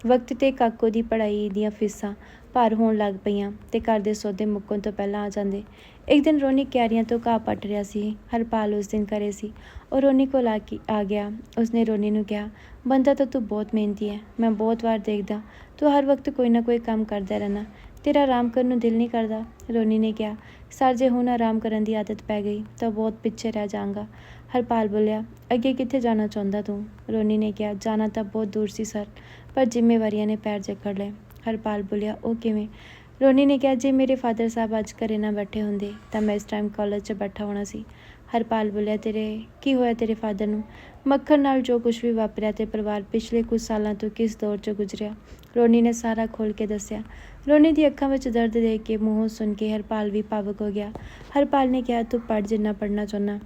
ਵਕਤ ਤੇ ਕਾਕੋ ਦੀ ਪੜ੍ਹਾਈ ਦੀਆਂ ਫੀਸਾਂ ਭਾਰ ਹੋਣ ਲੱਗ ਪਈਆਂ ਤੇ ਘਰ ਦੇ ਸੌਦੇ ਮੁੱਕਣ ਤੋਂ ਪਹਿਲਾਂ ਆ ਜਾਂਦੇ। ਇੱਕ ਦਿਨ ਰੋਨੀ ਕਿਆਰੀਆਂ ਤੋਂ ਘਾਹ ਪੱਟ ਰਿਹਾ ਸੀ, ਹਰਪਾਲ ਉਸ ਦਿਨ ਘਰੇ ਸੀ। ਉਹ ਰੋਨੀ ਕੋਲ ਆ ਕੇ, ਆ ਗਿਆ। ਉਸਨੇ ਰੋਨੀ ਨੂੰ ਕਿਹਾ, ਬੰਦਾ ਤਾਂ ਤੂੰ ਬਹੁਤ ਮਿਹਨਤੀ ਹੈ, ਮੈਂ ਬਹੁਤ ਵਾਰ ਦੇਖਦਾ। ਤੂੰ ਹਰ ਵਕਤ ਕੋਈ ਨਾ ਕੋਈ ਕੰਮ ਕਰਦਾ ਰਹਿਣਾ। ਤੇਰਾ ਆਰਾਮ ਕਰਨ ਨੂੰ ਦਿਲ ਨਹੀਂ ਕਰਦਾ। ਰੋਨੀ ਨੇ ਕਿਹਾ, ਸਰ, ਜੇ ਹੁਣ ਆਰਾਮ ਕਰਨ ਦੀ ਆਦਤ ਪੈ ਗਈ, ਤਾਂ ਬਹੁਤ ਪਿੱਛੇ ਰਹਿ ਜਾਵਾਂਗਾ ਹਰਪਾਲ ਬੋਲਿਆ, ਅੱਗੇ ਕਿੱਥੇ ਜਾਣਾ ਚਾਹੁੰਦਾ ਤੂੰ? ਰੋਨੀ ਨੇ ਕਿਹਾ, ਜਾਣਾ ਤਾਂ ਬਹੁਤ ਦੂਰ ਸੀ ਸਰ, ਪਰ ਜ਼ਿੰਮੇਵਾਰੀਆਂ ਨੇ ਪੈਰ ਜਕੜ ਲਏ। ਹਰਪਾਲ ਬੋਲਿਆ, ਉਹ ਕਿਵੇਂ? ਰੋਨੀ ਨੇ ਕਿਹਾ, ਜੇ ਮੇਰੇ ਫਾਦਰ ਸਾਹਿਬ ਅੱਜ ਘਰੇ ਨਾ ਬੈਠੇ ਹੁੰਦੇ, ਤਾਂ ਮੈਂ ਇਸ ਟਾਈਮ ਕਾਲਜ 'ਚ ਬੈਠਾ ਹੋਣਾ ਸੀ। ਹਰਪਾਲ ਬੋਲਿਆ, ਤੇਰੇ, ਕੀ ਹੋਇਆ ਤੇਰੇ ਫਾਦਰ ਨੂੰ? ਮੱਖਣ ਨਾਲ ਜੋ ਕੁਝ ਵੀ ਵਾਪਰਿਆ ਤੇ ਪਰਿਵਾਰ ਪਿਛਲੇ ਕੁਝ ਸਾਲਾਂ ਤੋਂ ਕਿਸ ਦੌਰ 'ਚ ਗੁਜ਼ਰਿਆ? ਰੋਨੀ ਨੇ ਸਾਰਾ ਖੋਲ ਕੇ ਦੱਸਿਆ। ਰੋਨੀ ਦੀ ਅੱਖਾਂ ਵਿੱਚ ਦਰਦ ਦੇਖ ਕੇ ਮੂੰਹੋਂ ਸੁਣ ਕੇ ਹਰਪਾਲ ਵੀ ਭਾਵਕ ਹੋ ਗਿਆ। ਹਰਪਾਲ ਨੇ ਕਿਹਾ, ਤੂੰ ਪੜ੍ਹ ਜਿੰਨਾ ਪੜ੍ਹਨਾ ਚਾਹੁੰਦਾ।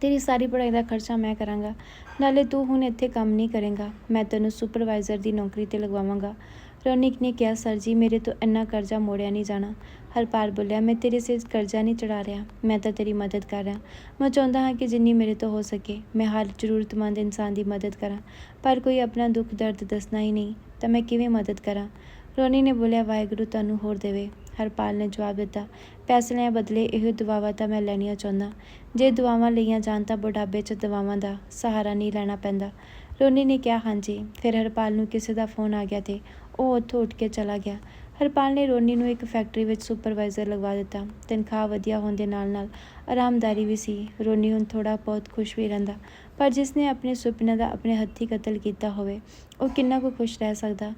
ਤੇਰੀ ਸਾਰੀ ਪੜ੍ਹਾਈ ਦਾ ਖਰਚਾ ਮੈਂ ਕਰਾਂਗਾ। ਨਾਲੇ ਤੂੰ ਹੁਣ ਇੱਥੇ ਕੰਮ ਨਹੀਂ ਕਰੇਗਾ। ਮੈਂ ਤੈਨੂੰ ਸੁਪਰਵਾਈਜ਼ਰ ਦੀ ਨੌਕਰੀ ਤੇ ਲਗਵਾਵਾਂਗਾ। ਰੋਨਿਕ ਨੇ ਕਿਹਾ, ਸਰ ਜੀ, ਮੇਰੇ ਤੋਂ ਇੰਨਾ ਕਰਜ਼ਾ ਮੋੜਿਆ ਨਹੀਂ ਜਾਣਾ। ਹਰਪਾਲ ਬੋਲਿਆ, ਮੈਂ ਤੇਰੇ ਸਿਰ ਕਰਜ਼ਾ ਨਹੀਂ ਚੜਾ ਰਿਹਾ। ਮੈਂ ਤਾਂ ਤੇਰੀ ਮਦਦ ਕਰ ਰਿਹਾ। ਮੈਂ ਚਾਹੁੰਦਾ ਹਾਂ ਕਿ ਜਿੰਨੀ ਮੇਰੇ ਤੋਂ ਹੋ ਸਕੇ, ਮੈਂ ਹਰ ਜ਼ਰੂਰਤਮੰਦ ਇਨਸਾਨ ਦੀ ਮਦਦ ਕਰਾਂ। ਪਰ ਕੋਈ ਆਪਣਾ ਦੁੱਖ ਦਰਦ ਦੱਸਣਾ ਹੀ ਨਹੀਂ, ਤਾਂ ਮੈਂ ਕਿਵੇਂ ਮਦਦ ਕਰਾਂ? ਰੋਨੀ ਨੇ ਬੋਲਿਆ, ਵਾਹਿਗੁਰੂ ਤੁਹਾਨੂੰ ਹੋਰ ਦੇਵੇ। ਹਰਪਾਲ ਨੇ ਜਵਾਬ ਦਿੱਤਾ ਪੈਸਿਆਂ ਬਦਲੇ ਇਹੋ ਦੁਆਵਾਂ ਤਾਂ ਮੈਂ ਲੈਣੀਆਂ ਚਾਹੁੰਦਾ। ਜੇ ਦੁਆਵਾਂ ਲਈਆਂ ਜਾਣ ਤਾਂ ਬੁਢਾਪੇ 'ਚ ਦੁਆਵਾਂ ਦਾ ਸਹਾਰਾ ਨਹੀਂ ਲੈਣਾ ਪੈਂਦਾ। ਰੋਨੀ ਨੇ ਕਿਹਾ, ਹਾਂਜੀ। ਫਿਰ ਹਰਪਾਲ ਨੂੰ ਕਿਸੇ ਦਾ ਫੋਨ ਆ ਗਿਆ ਤੇ ਉਹ ਉੱਥੋਂ ਉੱਠ ਕੇ ਚਲਾ ਗਿਆ। ਹਰਪਾਲ ਨੇ ਰੋਨੀ ਨੂੰ ਇੱਕ ਫੈਕਟਰੀ ਵਿੱਚ ਸੁਪਰਵਾਈਜ਼ਰ ਲਗਵਾ ਦਿੱਤਾ। ਤਨਖਾਹ ਵਧੀਆ ਹੋਣ ਦੇ ਨਾਲ ਨਾਲ ਆਰਾਮਦਾਰੀ ਵੀ ਸੀ। ਰੋਨੀ ਹੁਣ ਥੋੜਾ ਬਹੁਤ ਖੁਸ਼ ਵੀ ਰਹਿੰਦਾ, ਪਰ ਜਿਸ ਨੇ ਆਪਣੇ ਸੁਪਨੇ ਦਾ ਆਪਣੇ ਹੱਥੀਂ ਕਤਲ ਕੀਤਾ ਹੋਵੇ, ਉਹ ਕਿੰਨਾ ਕੁ ਖੁਸ਼ ਰਹਿ ਸਕਦਾ?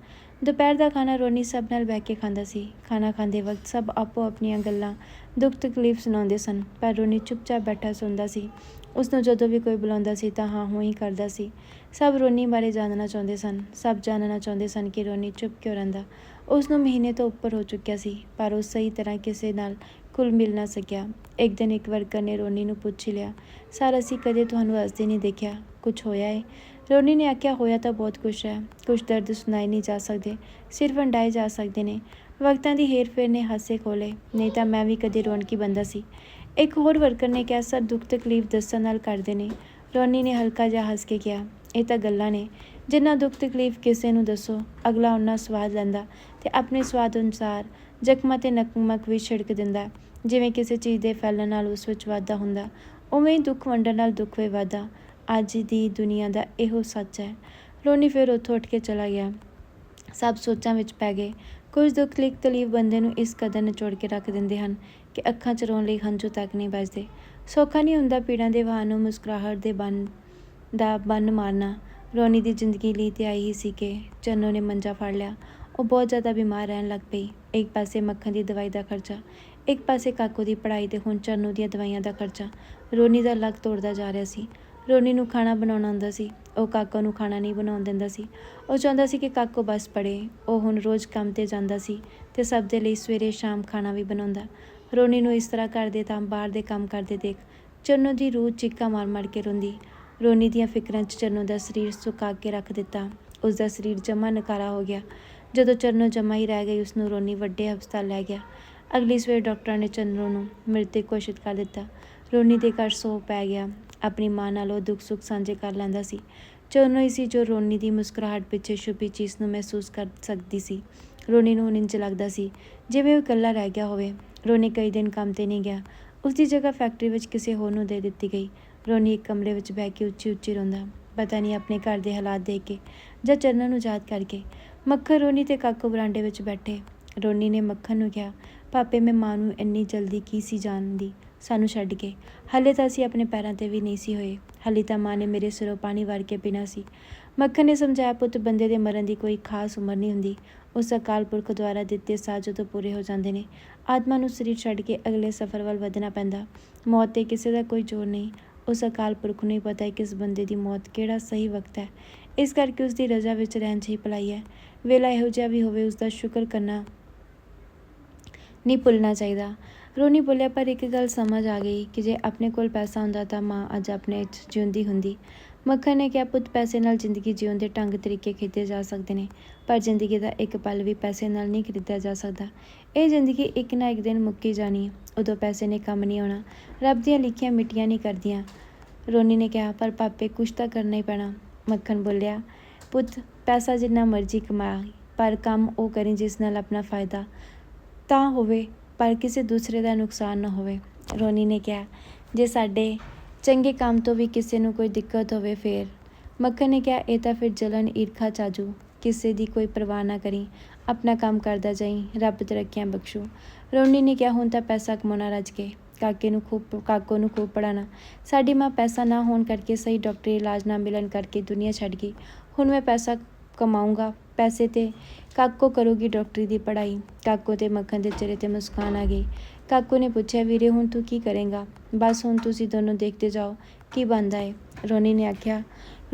ਦੁਪਹਿਰ ਦਾ ਖਾਣਾ ਰੋਨੀ ਸਭ ਨਾਲ ਬਹਿ ਕੇ ਖਾਂਦਾ ਸੀ। ਖਾਣਾ ਖਾਂਦੇ ਵਕਤ ਸਭ ਆਪੋ ਆਪਣੀਆਂ ਗੱਲਾਂ ਦੁੱਖ ਤਕਲੀਫ ਸੁਣਾਉਂਦੇ ਸਨ, ਪਰ ਰੋਨੀ ਚੁੱਪਚਾਪ ਬੈਠਾ ਸੁਣਦਾ ਸੀ। ਉਸ ਨੂੰ ਜਦੋਂ ਵੀ ਕੋਈ ਬੁਲਾਉਂਦਾ ਸੀ ਤਾਂ ਹਾਂ ਹੂੰ ਕਰਦਾ ਸੀ। ਸਭ ਰੋਨੀ ਬਾਰੇ ਜਾਣਨਾ ਚਾਹੁੰਦੇ ਸਨ, ਸਭ ਜਾਣਨਾ ਚਾਹੁੰਦੇ ਸਨ ਕਿ ਰੋਨੀ ਚੁੱਪ ਕਿਉਂ ਰਹਿੰਦਾ। ਉਸ ਨੂੰ ਮਹੀਨੇ ਤੋਂ ਉੱਪਰ ਹੋ ਚੁੱਕਿਆ ਸੀ, ਪਰ ਉਹ ਸਹੀ ਤਰ੍ਹਾਂ ਕਿਸੇ ਨਾਲ ਕੁਲ ਮਿਲ ਨਾ ਸਕਿਆ। ਇੱਕ ਦਿਨ ਇੱਕ ਵਰਕਰ ਨੇ ਰੋਨੀ ਨੂੰ ਪੁੱਛ ਲਿਆ, ਸਰ, ਅਸੀਂ ਕਦੇ ਤੁਹਾਨੂੰ ਹੱਸਦੇ ਨਹੀਂ ਦੇਖਿਆ? ਕੁਝ ਹੋਇਆ ਹੈ ਰੋਨੀ ਨੇ ਆਖਿਆ, ਹੋਇਆ ਤਾਂ ਬਹੁਤ ਕੁਛ ਹੈ। ਕੁਝ ਦਰਦ ਸੁਣਾਈ ਨਹੀਂ ਜਾ ਸਕਦੇ, ਸਿਰਫ ਹੰਡਾਏ ਜਾ ਸਕਦੇ ਨੇ। ਵਕਤਾਂ ਦੀ ਹੇਰ ਫੇਰ ਨੇ ਹਾਸੇ ਖੋਲੇ ਨਹੀਂ ਤਾਂ ਮੈਂ ਵੀ ਕਦੇ ਰੌਣਕੀ ਬੰਦਾ ਸੀ। ਇੱਕ ਹੋਰ ਵਰਕਰ ਨੇ ਕਿਹਾ, ਸਰ, ਦੁੱਖ ਤਕਲੀਫ ਦੱਸਣ ਨਾਲ ਕਰਦੇ ਨੇ। ਰੋਨੀ ਨੇ ਹਲਕਾ ਜਿਹਾ ਹੱਸ ਕੇ ਕਿਹਾ, ਇਹ ਤਾਂ ਗੱਲਾਂ ਨੇ। ਜਿੰਨਾ ਦੁੱਖ ਤਕਲੀਫ ਕਿਸੇ ਨੂੰ ਦੱਸੋ, ਅਗਲਾ ਉਹਨਾਂ ਸਵਾਦ ਲੈਂਦਾ ਤੇ ਆਪਣੇ ਸਵਾਦ ਅਨੁਸਾਰ ਜ਼ਖਮਾਂ ਤੇ ਨਕਮਕ ਵੀ ਛਿੜਕ ਦਿੰਦਾ। ਜਿਵੇਂ ਕਿਸੇ ਚੀਜ਼ ਦੇ ਫੈਲਣ ਨਾਲ ਉਸ ਵਿੱਚ ਵਾਧਾ ਹੁੰਦਾ, ਉਵੇਂ ਹੀ ਦੁੱਖ ਵੰਡਣ ਨਾਲ ਦੁੱਖ ਵੀ ਵਾਧਾ। ਅੱਜ ਦੀ ਦੁਨੀਆ ਦਾ ਇਹੋ ਸੱਚ ਹੈ। ਰੋਨੀ ਫਿਰ ਉੱਥੋਂ ਉੱਠ ਕੇ ਚਲਾ ਗਿਆ। ਸਭ ਸੋਚਾਂ ਵਿੱਚ ਪੈ ਗਏ। ਕੁਝ ਦੁੱਖ ਲਿਖ ਤਲੀਫ਼ ਬੰਦੇ ਨੂੰ ਇਸ ਕਦਰ ਨਿਚੋੜ ਕੇ ਰੱਖ ਦਿੰਦੇ ਹਨ ਕਿ ਅੱਖਾਂ ਚ ਰੋਣ ਲਈ ਹੰਝੂ ਤੱਕ ਨਹੀਂ ਬਚਦੇ ਸੌਖਾ ਨਹੀਂ ਹੁੰਦਾ ਪੀੜਾਂ ਦੇ ਵਾਹ ਨੂੰ ਮੁਸਕਰਾਹਟ ਦੇ ਬੰਨ ਦਾ ਬੰਨ ਮਾਰਨਾ। ਰੋਨੀ ਦੀ ਜ਼ਿੰਦਗੀ ਲਈ ਤੇ ਆਈ ਹੀ ਸੀ ਕਿ ਚੰਨੋ ਨੇ ਮੰਜਾ ਫੜ ਲਿਆ। ਉਹ ਬਹੁਤ ਜ਼ਿਆਦਾ ਬਿਮਾਰ ਰਹਿਣ ਲੱਗ ਪਈ। ਇੱਕ ਪਾਸੇ ਮੱਖਣ ਦੀ ਦਵਾਈ ਦਾ ਖਰਚਾ, ਇੱਕ ਪਾਸੇ ਕਾਕੂ ਦੀ ਪੜ੍ਹਾਈ ਤੇ ਹੁਣ ਚੰਨੂ ਦੀਆਂ ਦਵਾਈਆਂ ਦਾ ਖਰਚਾ। ਰੋਨੀ ਦਾ ਲੱਕ ਤੋੜਦਾ ਜਾ ਰਿਹਾ ਸੀ। ਰੋਨੀ ਨੂੰ ਖਾਣਾ ਬਣਾਉਣਾ ਹੁੰਦਾ ਸੀ, ਉਹ ਕਾਕਾ ਨੂੰ ਖਾਣਾ ਨਹੀਂ ਬਣਾਉਣ ਦਿੰਦਾ ਸੀ। ਉਹ ਚਾਹੁੰਦਾ ਸੀ ਕਿ ਕਾਕੋ ਬਸ ਪੜੇ ਉਹ ਹੁਣ ਰੋਜ਼ ਕੰਮ ਤੇ ਜਾਂਦਾ ਸੀ ਤੇ ਸਭ ਦੇ ਲਈ ਸਵੇਰੇ ਸ਼ਾਮ ਖਾਣਾ ਵੀ ਬਣਾਉਂਦਾ। ਰੋਨੀ ਨੂੰ ਇਸ ਤਰ੍ਹਾਂ ਕਰਦੇ ਤਾਂ ਬਾਹਰ ਦੇ ਕੰਮ ਕਰਦੇ ਦੇਖ ਚੰਨੋ ਦੀ ਰੂਹ ਚੀਕਾਂ ਮਾਰ ਮਾਰ ਕੇ ਰੋਂਦੀ। ਰੋਨੀ ਦੀਆਂ ਫਿਕਰਾਂ 'ਚ ਚੰਨੋ ਦਾ ਸਰੀਰ ਸੁਕਾ ਕੇ ਰੱਖ ਦਿੱਤਾ। ਉਸ ਦਾ ਸਰੀਰ ਜਮਾ ਨਕਾਰਾ ਹੋ ਗਿਆ। ਜਦੋਂ ਚੰਨੂ ਜਮਾ ਹੀ ਰਹਿ ਗਈ, ਉਸ ਨੂੰ ਰੋਨੀ ਵੱਡੇ ਹਸਪਤਾਲ ਲੈ ਗਿਆ। ਅਗਲੀ ਸਵੇਰ ਡਾਕਟਰਾਂ ਨੇ ਚੰਨੋ ਨੂੰ ਮ੍ਰਿਤਕ ਘੋਸ਼ਿਤ ਕਰ ਦਿੱਤਾ। ਰੋਨੀ ਦੇ ਘਰ ਸੋ ਪੈ ਗਿਆ। ਆਪਣੀ ਮਾਂ ਨਾਲ ਉਹ ਦੁੱਖ ਸੁੱਖ ਸਾਂਝੇ ਕਰ ਲੈਂਦਾ ਸੀ। ਚੰਨੂ ਹੀ ਸੀ ਜੋ ਰੋਨੀ ਦੀ ਮੁਸਕਰਾਹਟ ਪਿੱਛੇ ਛੁਪੀ ਚੀਜ਼ ਨੂੰ ਮਹਿਸੂਸ ਕਰ ਸਕਦੀ ਸੀ। ਰੋਨੀ ਨੂੰ ਹੁਣ ਇੰਜ ਲੱਗਦਾ ਸੀ, ਜਿਵੇਂ ਉਹ ਇਕੱਲਾ ਰਹਿ ਗਿਆ ਹੋਵੇ। ਰੋਨੀ ਕਈ ਦਿਨ ਕੰਮ ਤੇ ਨਹੀਂ ਗਿਆ। ਉਸ ਦੀ ਜਗ੍ਹਾ ਫੈਕਟਰੀ ਵਿੱਚ ਕਿਸੇ ਹੋਰ ਨੂੰ ਦੇ ਦਿੱਤੀ ਗਈ। ਰੋਨੀ ਇੱਕ ਕਮਰੇ ਵਿੱਚ ਬਹਿ ਕੇ ਉੱਚੀ ਉੱਚੀ ਰੋਂਦਾ। ਪਤਾ ਨਹੀਂ ਆਪਣੇ ਘਰ ਦੇ ਹਾਲਾਤ ਦੇਖ ਕੇ ਜਾਂ ਚਰਨਾਂ ਨੂੰ ਯਾਦ ਕਰਕੇ। ਮੱਖਣ ਰੋਨੀ ਤੇ ਕਾਕੂ ਬਰਾਂਡੇ ਵਿੱਚ ਬੈਠੇ। ਰੋਨੀ ਨੇ ਮੱਖਣ ਨੂੰ ਕਿਹਾ, ਪਾਪੇ, ਮੈਂ ਮਾਂ ਨੂੰ ਇੰਨੀ ਜਲਦੀ ਕੀ ਸੀ ਜਾਣਦੀ? ਸਾਨੂੰ ਛੱਡ ਕੇ। ਹਲੇ ਤਾਂ ਅਸੀਂ ਆਪਣੇ ਪੈਰਾਂ ਤੇ ਵੀ ਨਹੀਂ ਸੀ ਹੋਏ। ਹਲੇ ਤਾਂ ਮਾਂ ਨੇ ਮੇਰੇ ਸਿਰੋਂ ਪਾਣੀ ਵਾਰ ਕੇ ਪੀਣਾ ਸੀ। ਮੱਖਣ ਨੇ ਸਮਝਾਇਆ, ਪੁੱਤ, ਬੰਦੇ ਦੇ ਮਰਨ ਦੀ ਕੋਈ ਖਾਸ ਉਮਰ ਨਹੀਂ ਹੁੰਦੀ। ਉਸ ਅਕਾਲ ਪੁਰਖ ਦੁਆਰਾ ਦਿੱਤੇ ਸਾਹ ਜਦੋਂ ਪੂਰੇ ਹੋ ਜਾਂਦੇ ਨੇ। ਆਤਮਾ ਨੂੰ ਸਰੀਰ ਛੱਡ ਕੇ ਅਗਲੇ ਸਫ਼ਰ ਵੱਲ ਵਧਣਾ ਪੈਂਦਾ। ਮੌਤ ਤੇ ਕਿਸੇ ਦਾ ਕੋਈ ਜ਼ੋਰ ਨਹੀਂ। ਉਸ ਅਕਾਲ ਪੁਰਖ ਨੂੰ ਹੀ ਪਤਾ ਹੈ ਕਿ ਇਸ ਬੰਦੇ ਦੀ ਮੌਤ ਕਿਹੜਾ ਸਹੀ ਵਕਤ ਹੈ। ਇਸ ਕਰਕੇ ਉਸ ਦੀ ਰਜ਼ਾ ਵਿੱਚ ਰਹਿਣ 'ਚ ਹੀ ਭਲਾਈ ਹੈ। ਵੇਲਾ ਇਹੋ ਜਿਹਾ ਵੀ ਹੋਵੇ, ਉਸ ਦਾ ਸ਼ੁਕਰ ਕਰਨਾ ਨਹੀਂ ਭੁੱਲਣਾ ਚਾਹੀਦਾ। ਰੋਨੀ ਬੋਲਿਆ, ਪਰ ਇੱਕ ਗੱਲ ਸਮਝ ਆ ਗਈ ਕਿ ਜੇ ਆਪਣੇ ਕੋਲ ਪੈਸਾ ਹੁੰਦਾ ਤਾਂ ਮਾਂ ਅੱਜ ਆਪਣੇ 'ਚ ਜਿਉਂਦੀ ਹੁੰਦੀ। ਮੱਖਣ ਨੇ ਕਿਹਾ, ਪੁੱਤ, ਪੈਸੇ ਨਾਲ ਜ਼ਿੰਦਗੀ ਜਿਉਣ ਦੇ ਢੰਗ ਤਰੀਕੇ ਖਰੀਦੇ ਜਾ ਸਕਦੇ ਨੇ, ਪਰ ਜ਼ਿੰਦਗੀ ਦਾ ਇੱਕ ਪਲ ਵੀ ਪੈਸੇ ਨਾਲ ਨਹੀਂ ਖਰੀਦਿਆ ਜਾ ਸਕਦਾ। ਇਹ ਜ਼ਿੰਦਗੀ ਇੱਕ ਨਾ ਇੱਕ ਦਿਨ ਮੁੱਕੀ ਜਾਣੀ ਹੈ। ਉਦੋਂ ਪੈਸੇ ਨੇ ਕੰਮ ਨਹੀਂ ਆਉਣਾ। ਰੱਬ ਦੀਆਂ ਲਿਖੀਆਂ ਮਿੱਟੀਆਂ ਨਹੀਂ ਕਰਦੀਆਂ। ਰੋਨੀ ਨੇ ਕਿਹਾ, ਪਰ ਪਾਪੇ, ਕੁਛ ਤਾਂ ਕਰਨਾ ਹੀ ਪੈਣਾ। ਮੱਖਣ ਬੋਲਿਆ, ਪੁੱਤ, ਪੈਸਾ ਜਿੰਨਾ ਮਰਜ਼ੀ ਕਮਾ, ਪਰ ਕੰਮ ਉਹ ਕਰੀ ਜਿਸ ਨਾਲ ਆਪਣਾ ਫਾਇਦਾ ਤਾਂ ਹੋਵੇ ਪਰ ਕਿਸੇ ਦੂਸਰੇ ਦਾ ਨੁਕਸਾਨ ਨਾ ਹੋਵੇ। ਰੋਨੀ ਨੇ ਕਿਹਾ, ਜੇ ਸਾਡੇ ਚੰਗੇ ਕੰਮ ਤੋਂ ਵੀ ਕਿਸੇ ਨੂੰ ਕੋਈ ਦਿੱਕਤ ਹੋਵੇ ਫੇਰ? ਮੱਖਣ ਨੇ ਕਿਹਾ, ਇਹ ਤਾਂ ਫਿਰ ਜਲਨ ਈਰਖਾ ਚਾਜੂ। ਕਿਸੇ ਦੀ ਕੋਈ ਪਰਵਾਹ ਨਾ ਕਰੀ। ਆਪਣਾ ਕੰਮ ਕਰਦਾ ਜਾਈ। ਰੱਬ ਤਰੱਕੀਆਂ ਬਖਸ਼ੂ। ਰੋਨੀ ਨੇ ਕਿਹਾ, ਹੁਣ ਤਾਂ ਪੈਸਾ ਕਮਾਉਣਾ ਰੱਜ ਕੇ ਕਾਕੇ ਨੂੰ ਖੂਬ, ਕਾਕੋ ਨੂੰ ਖੂਬ ਪੜਾਣਾ ਸਾਡੀ ਮਾਂ ਪੈਸਾ ਨਾ ਹੋਣ ਕਰਕੇ ਸਹੀ ਡਾਕਟਰੀ ਇਲਾਜ ਨਾ ਮਿਲਣ ਕਰਕੇ ਦੁਨੀਆ ਛੱਡ ਗਈ। ਹੁਣ ਮੈਂ ਪੈਸਾ ਕਮਾਊਂਗਾ ਪੈਸੇ ਤੇ ਕਾਕੋ ਕਰੂਗੀ ਡਾਕਟਰੀ ਦੀ ਪੜ੍ਹਾਈ। ਕਾਕੋ ਤੇ ਮੱਖਣ ਦੇ ਚਿਹਰੇ ਤੇ ਮੁਸਕਾਨ ਆ ਗਈ। ਕਾਕੂ ਨੇ ਪੁੱਛਿਆ, ਵੀਰੇ, ਹੁਣ ਤੂੰ ਕੀ ਕਰੇਗਾ? ਬਸ ਹੁਣ ਤੁਸੀਂ ਦੋਨੋਂ ਦੇਖਦੇ ਜਾਓ, ਕੀ ਬਣਦਾ ਏ? ਰੋਨੀ ਨੇ ਆਖਿਆ,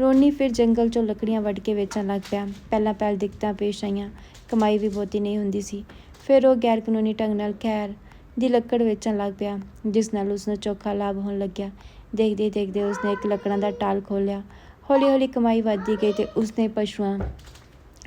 ਰੋਨੀ ਫਿਰ ਜੰਗਲ ਚੋਂ ਲੱਕੜੀਆਂ ਵੱਢ ਕੇ ਵੇਚਣ ਲੱਗ ਪਿਆ। ਪਹਿਲਾਂ ਪਹਿਲ ਦਿੱਕਤਾਂ ਪੇਸ਼ ਆਈਆਂ। ਕਮਾਈ ਵੀ ਬਹੁਤੀ ਨਹੀਂ ਹੁੰਦੀ ਸੀ। ਫਿਰ ਉਹ ਗੈਰ ਕਾਨੂੰਨੀ ਢੰਗ ਨਾਲ ਖੈਰ ਦੀ ਲੱਕੜ ਵੇਚਣ ਲੱਗ ਪਿਆ, ਜਿਸ ਨਾਲ ਉਸ ਨੂੰ ਚੋਖਾ ਲਾਭ ਹੋਣ ਲੱਗਿਆ। ਦੇਖਦੇ ਦੇਖਦੇ ਉਸਨੇ ਇੱਕ ਲੱਕੜਾਂ ਦਾ ਟਾਲ ਖੋਲ੍ਹਿਆ। ਹੌਲੀ ਹੌਲੀ ਕਮਾਈ ਵੱਧਦੀ ਗਈ ਤੇ ਉਸਨੇ ਪਸ਼ੂਆਂ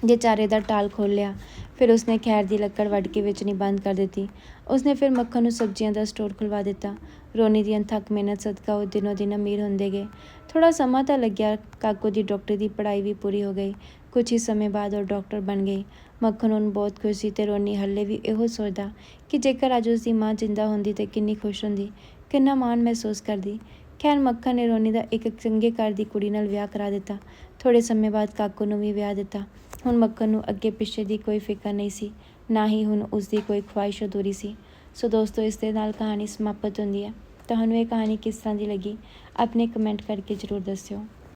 ਦੇ ਚਾਰੇ ਦਾ ਟਾਲ ਖੋਲ੍ਹਿਆ ਫਿਰ ਉਸਨੇ ਖੈਰ ਦੀ ਲੱਕੜ ਵੱਢ ਕੇ ਵੇਚਣੀ ਬੰਦ ਕਰ ਦਿੱਤੀ। ਉਸਨੇ ਫਿਰ ਮੱਖਣ ਨੂੰ ਸਬਜ਼ੀਆਂ ਦਾ ਸਟੋਰ ਖੁਲਵਾ ਦਿੱਤਾ। ਰੋਨੀ ਦੀ ਅਣਥੱਕ ਮਿਹਨਤ ਸਦਕਾ ਉਹ ਦਿਨੋ ਦਿਨ ਅਮੀਰ ਹੁੰਦੇ ਗਏ। ਥੋੜਾ ਸਮਾਂ ਤਾਂ ਲੱਗਿਆ, ਕਾਕੋ ਦੀ ਡਾਕਟਰੀ ਦੀ ਪੜ੍ਹਾਈ ਵੀ ਪੂਰੀ ਹੋ ਗਈ। ਕੁਝ ਹੀ ਸਮੇਂ ਬਾਅਦ ਉਹ ਡਾਕਟਰ ਬਣ ਗਈ। ਮੱਖਣ ਨੂੰ ਬਹੁਤ ਖੁਸ਼ ਸੀ ਤੇ ਰੋਨੀ ਹੱਲੇ ਵੀ ਇਹੋ ਸੋਚਦਾ ਕਿ ਜੇਕਰ ਅੱਜ ਉਸ ਦੀ ਮਾਂ ਜਿੰਦਾ ਹੁੰਦੀ ਤੇ ਕਿੰਨੀ ਖੁਸ਼ ਹੁੰਦੀ, ਕਿੰਨਾ ਮਾਣ ਮਹਿਸੂਸ ਕਰਦੀ। ਖੈਰ ਮੱਖਣ ਨੇ ਰੋਨੀ ਦਾ ਇੱਕ ਚੰਗੇ ਘਰ ਦੀ ਕੁੜੀ ਨਾਲ ਵਿਆਹ ਕਰਾ ਦਿੱਤਾ। ਥੋੜੇ ਸਮੇਂ ਬਾਅਦ ਕਾਕੂ ਨੂੰ ਵੀ ਵਿਆਹ ਦਿੱਤਾ। ਹੁਣ ਮੱਖਣ ਨੂੰ ਅੱਗੇ ਪਿੱਛੇ ਦੀ ਕੋਈ ਫਿਕਰ ਨਹੀਂ ਸੀ, ਨਾ ਹੀ ਹੁਣ ਉਸ ਦੀ ਕੋਈ ਖੁਆਇਸ਼ ਅਧੂਰੀ ਸੀ। ਸੋ ਦੋਸਤੋ, ਇਸ ਦੇ ਨਾਲ ਕਹਾਣੀ ਸਮਾਪਤ ਹੁੰਦੀ ਹੈ। ਤੁਹਾਨੂੰ ਇਹ ਕਹਾਣੀ ਕਿਸ ਤਰ੍ਹਾਂ ਦੀ ਲੱਗੀ, ਆਪਣੇ ਕਮੈਂਟ ਕਰਕੇ ਜ਼ਰੂਰ ਦੱਸਿਓ।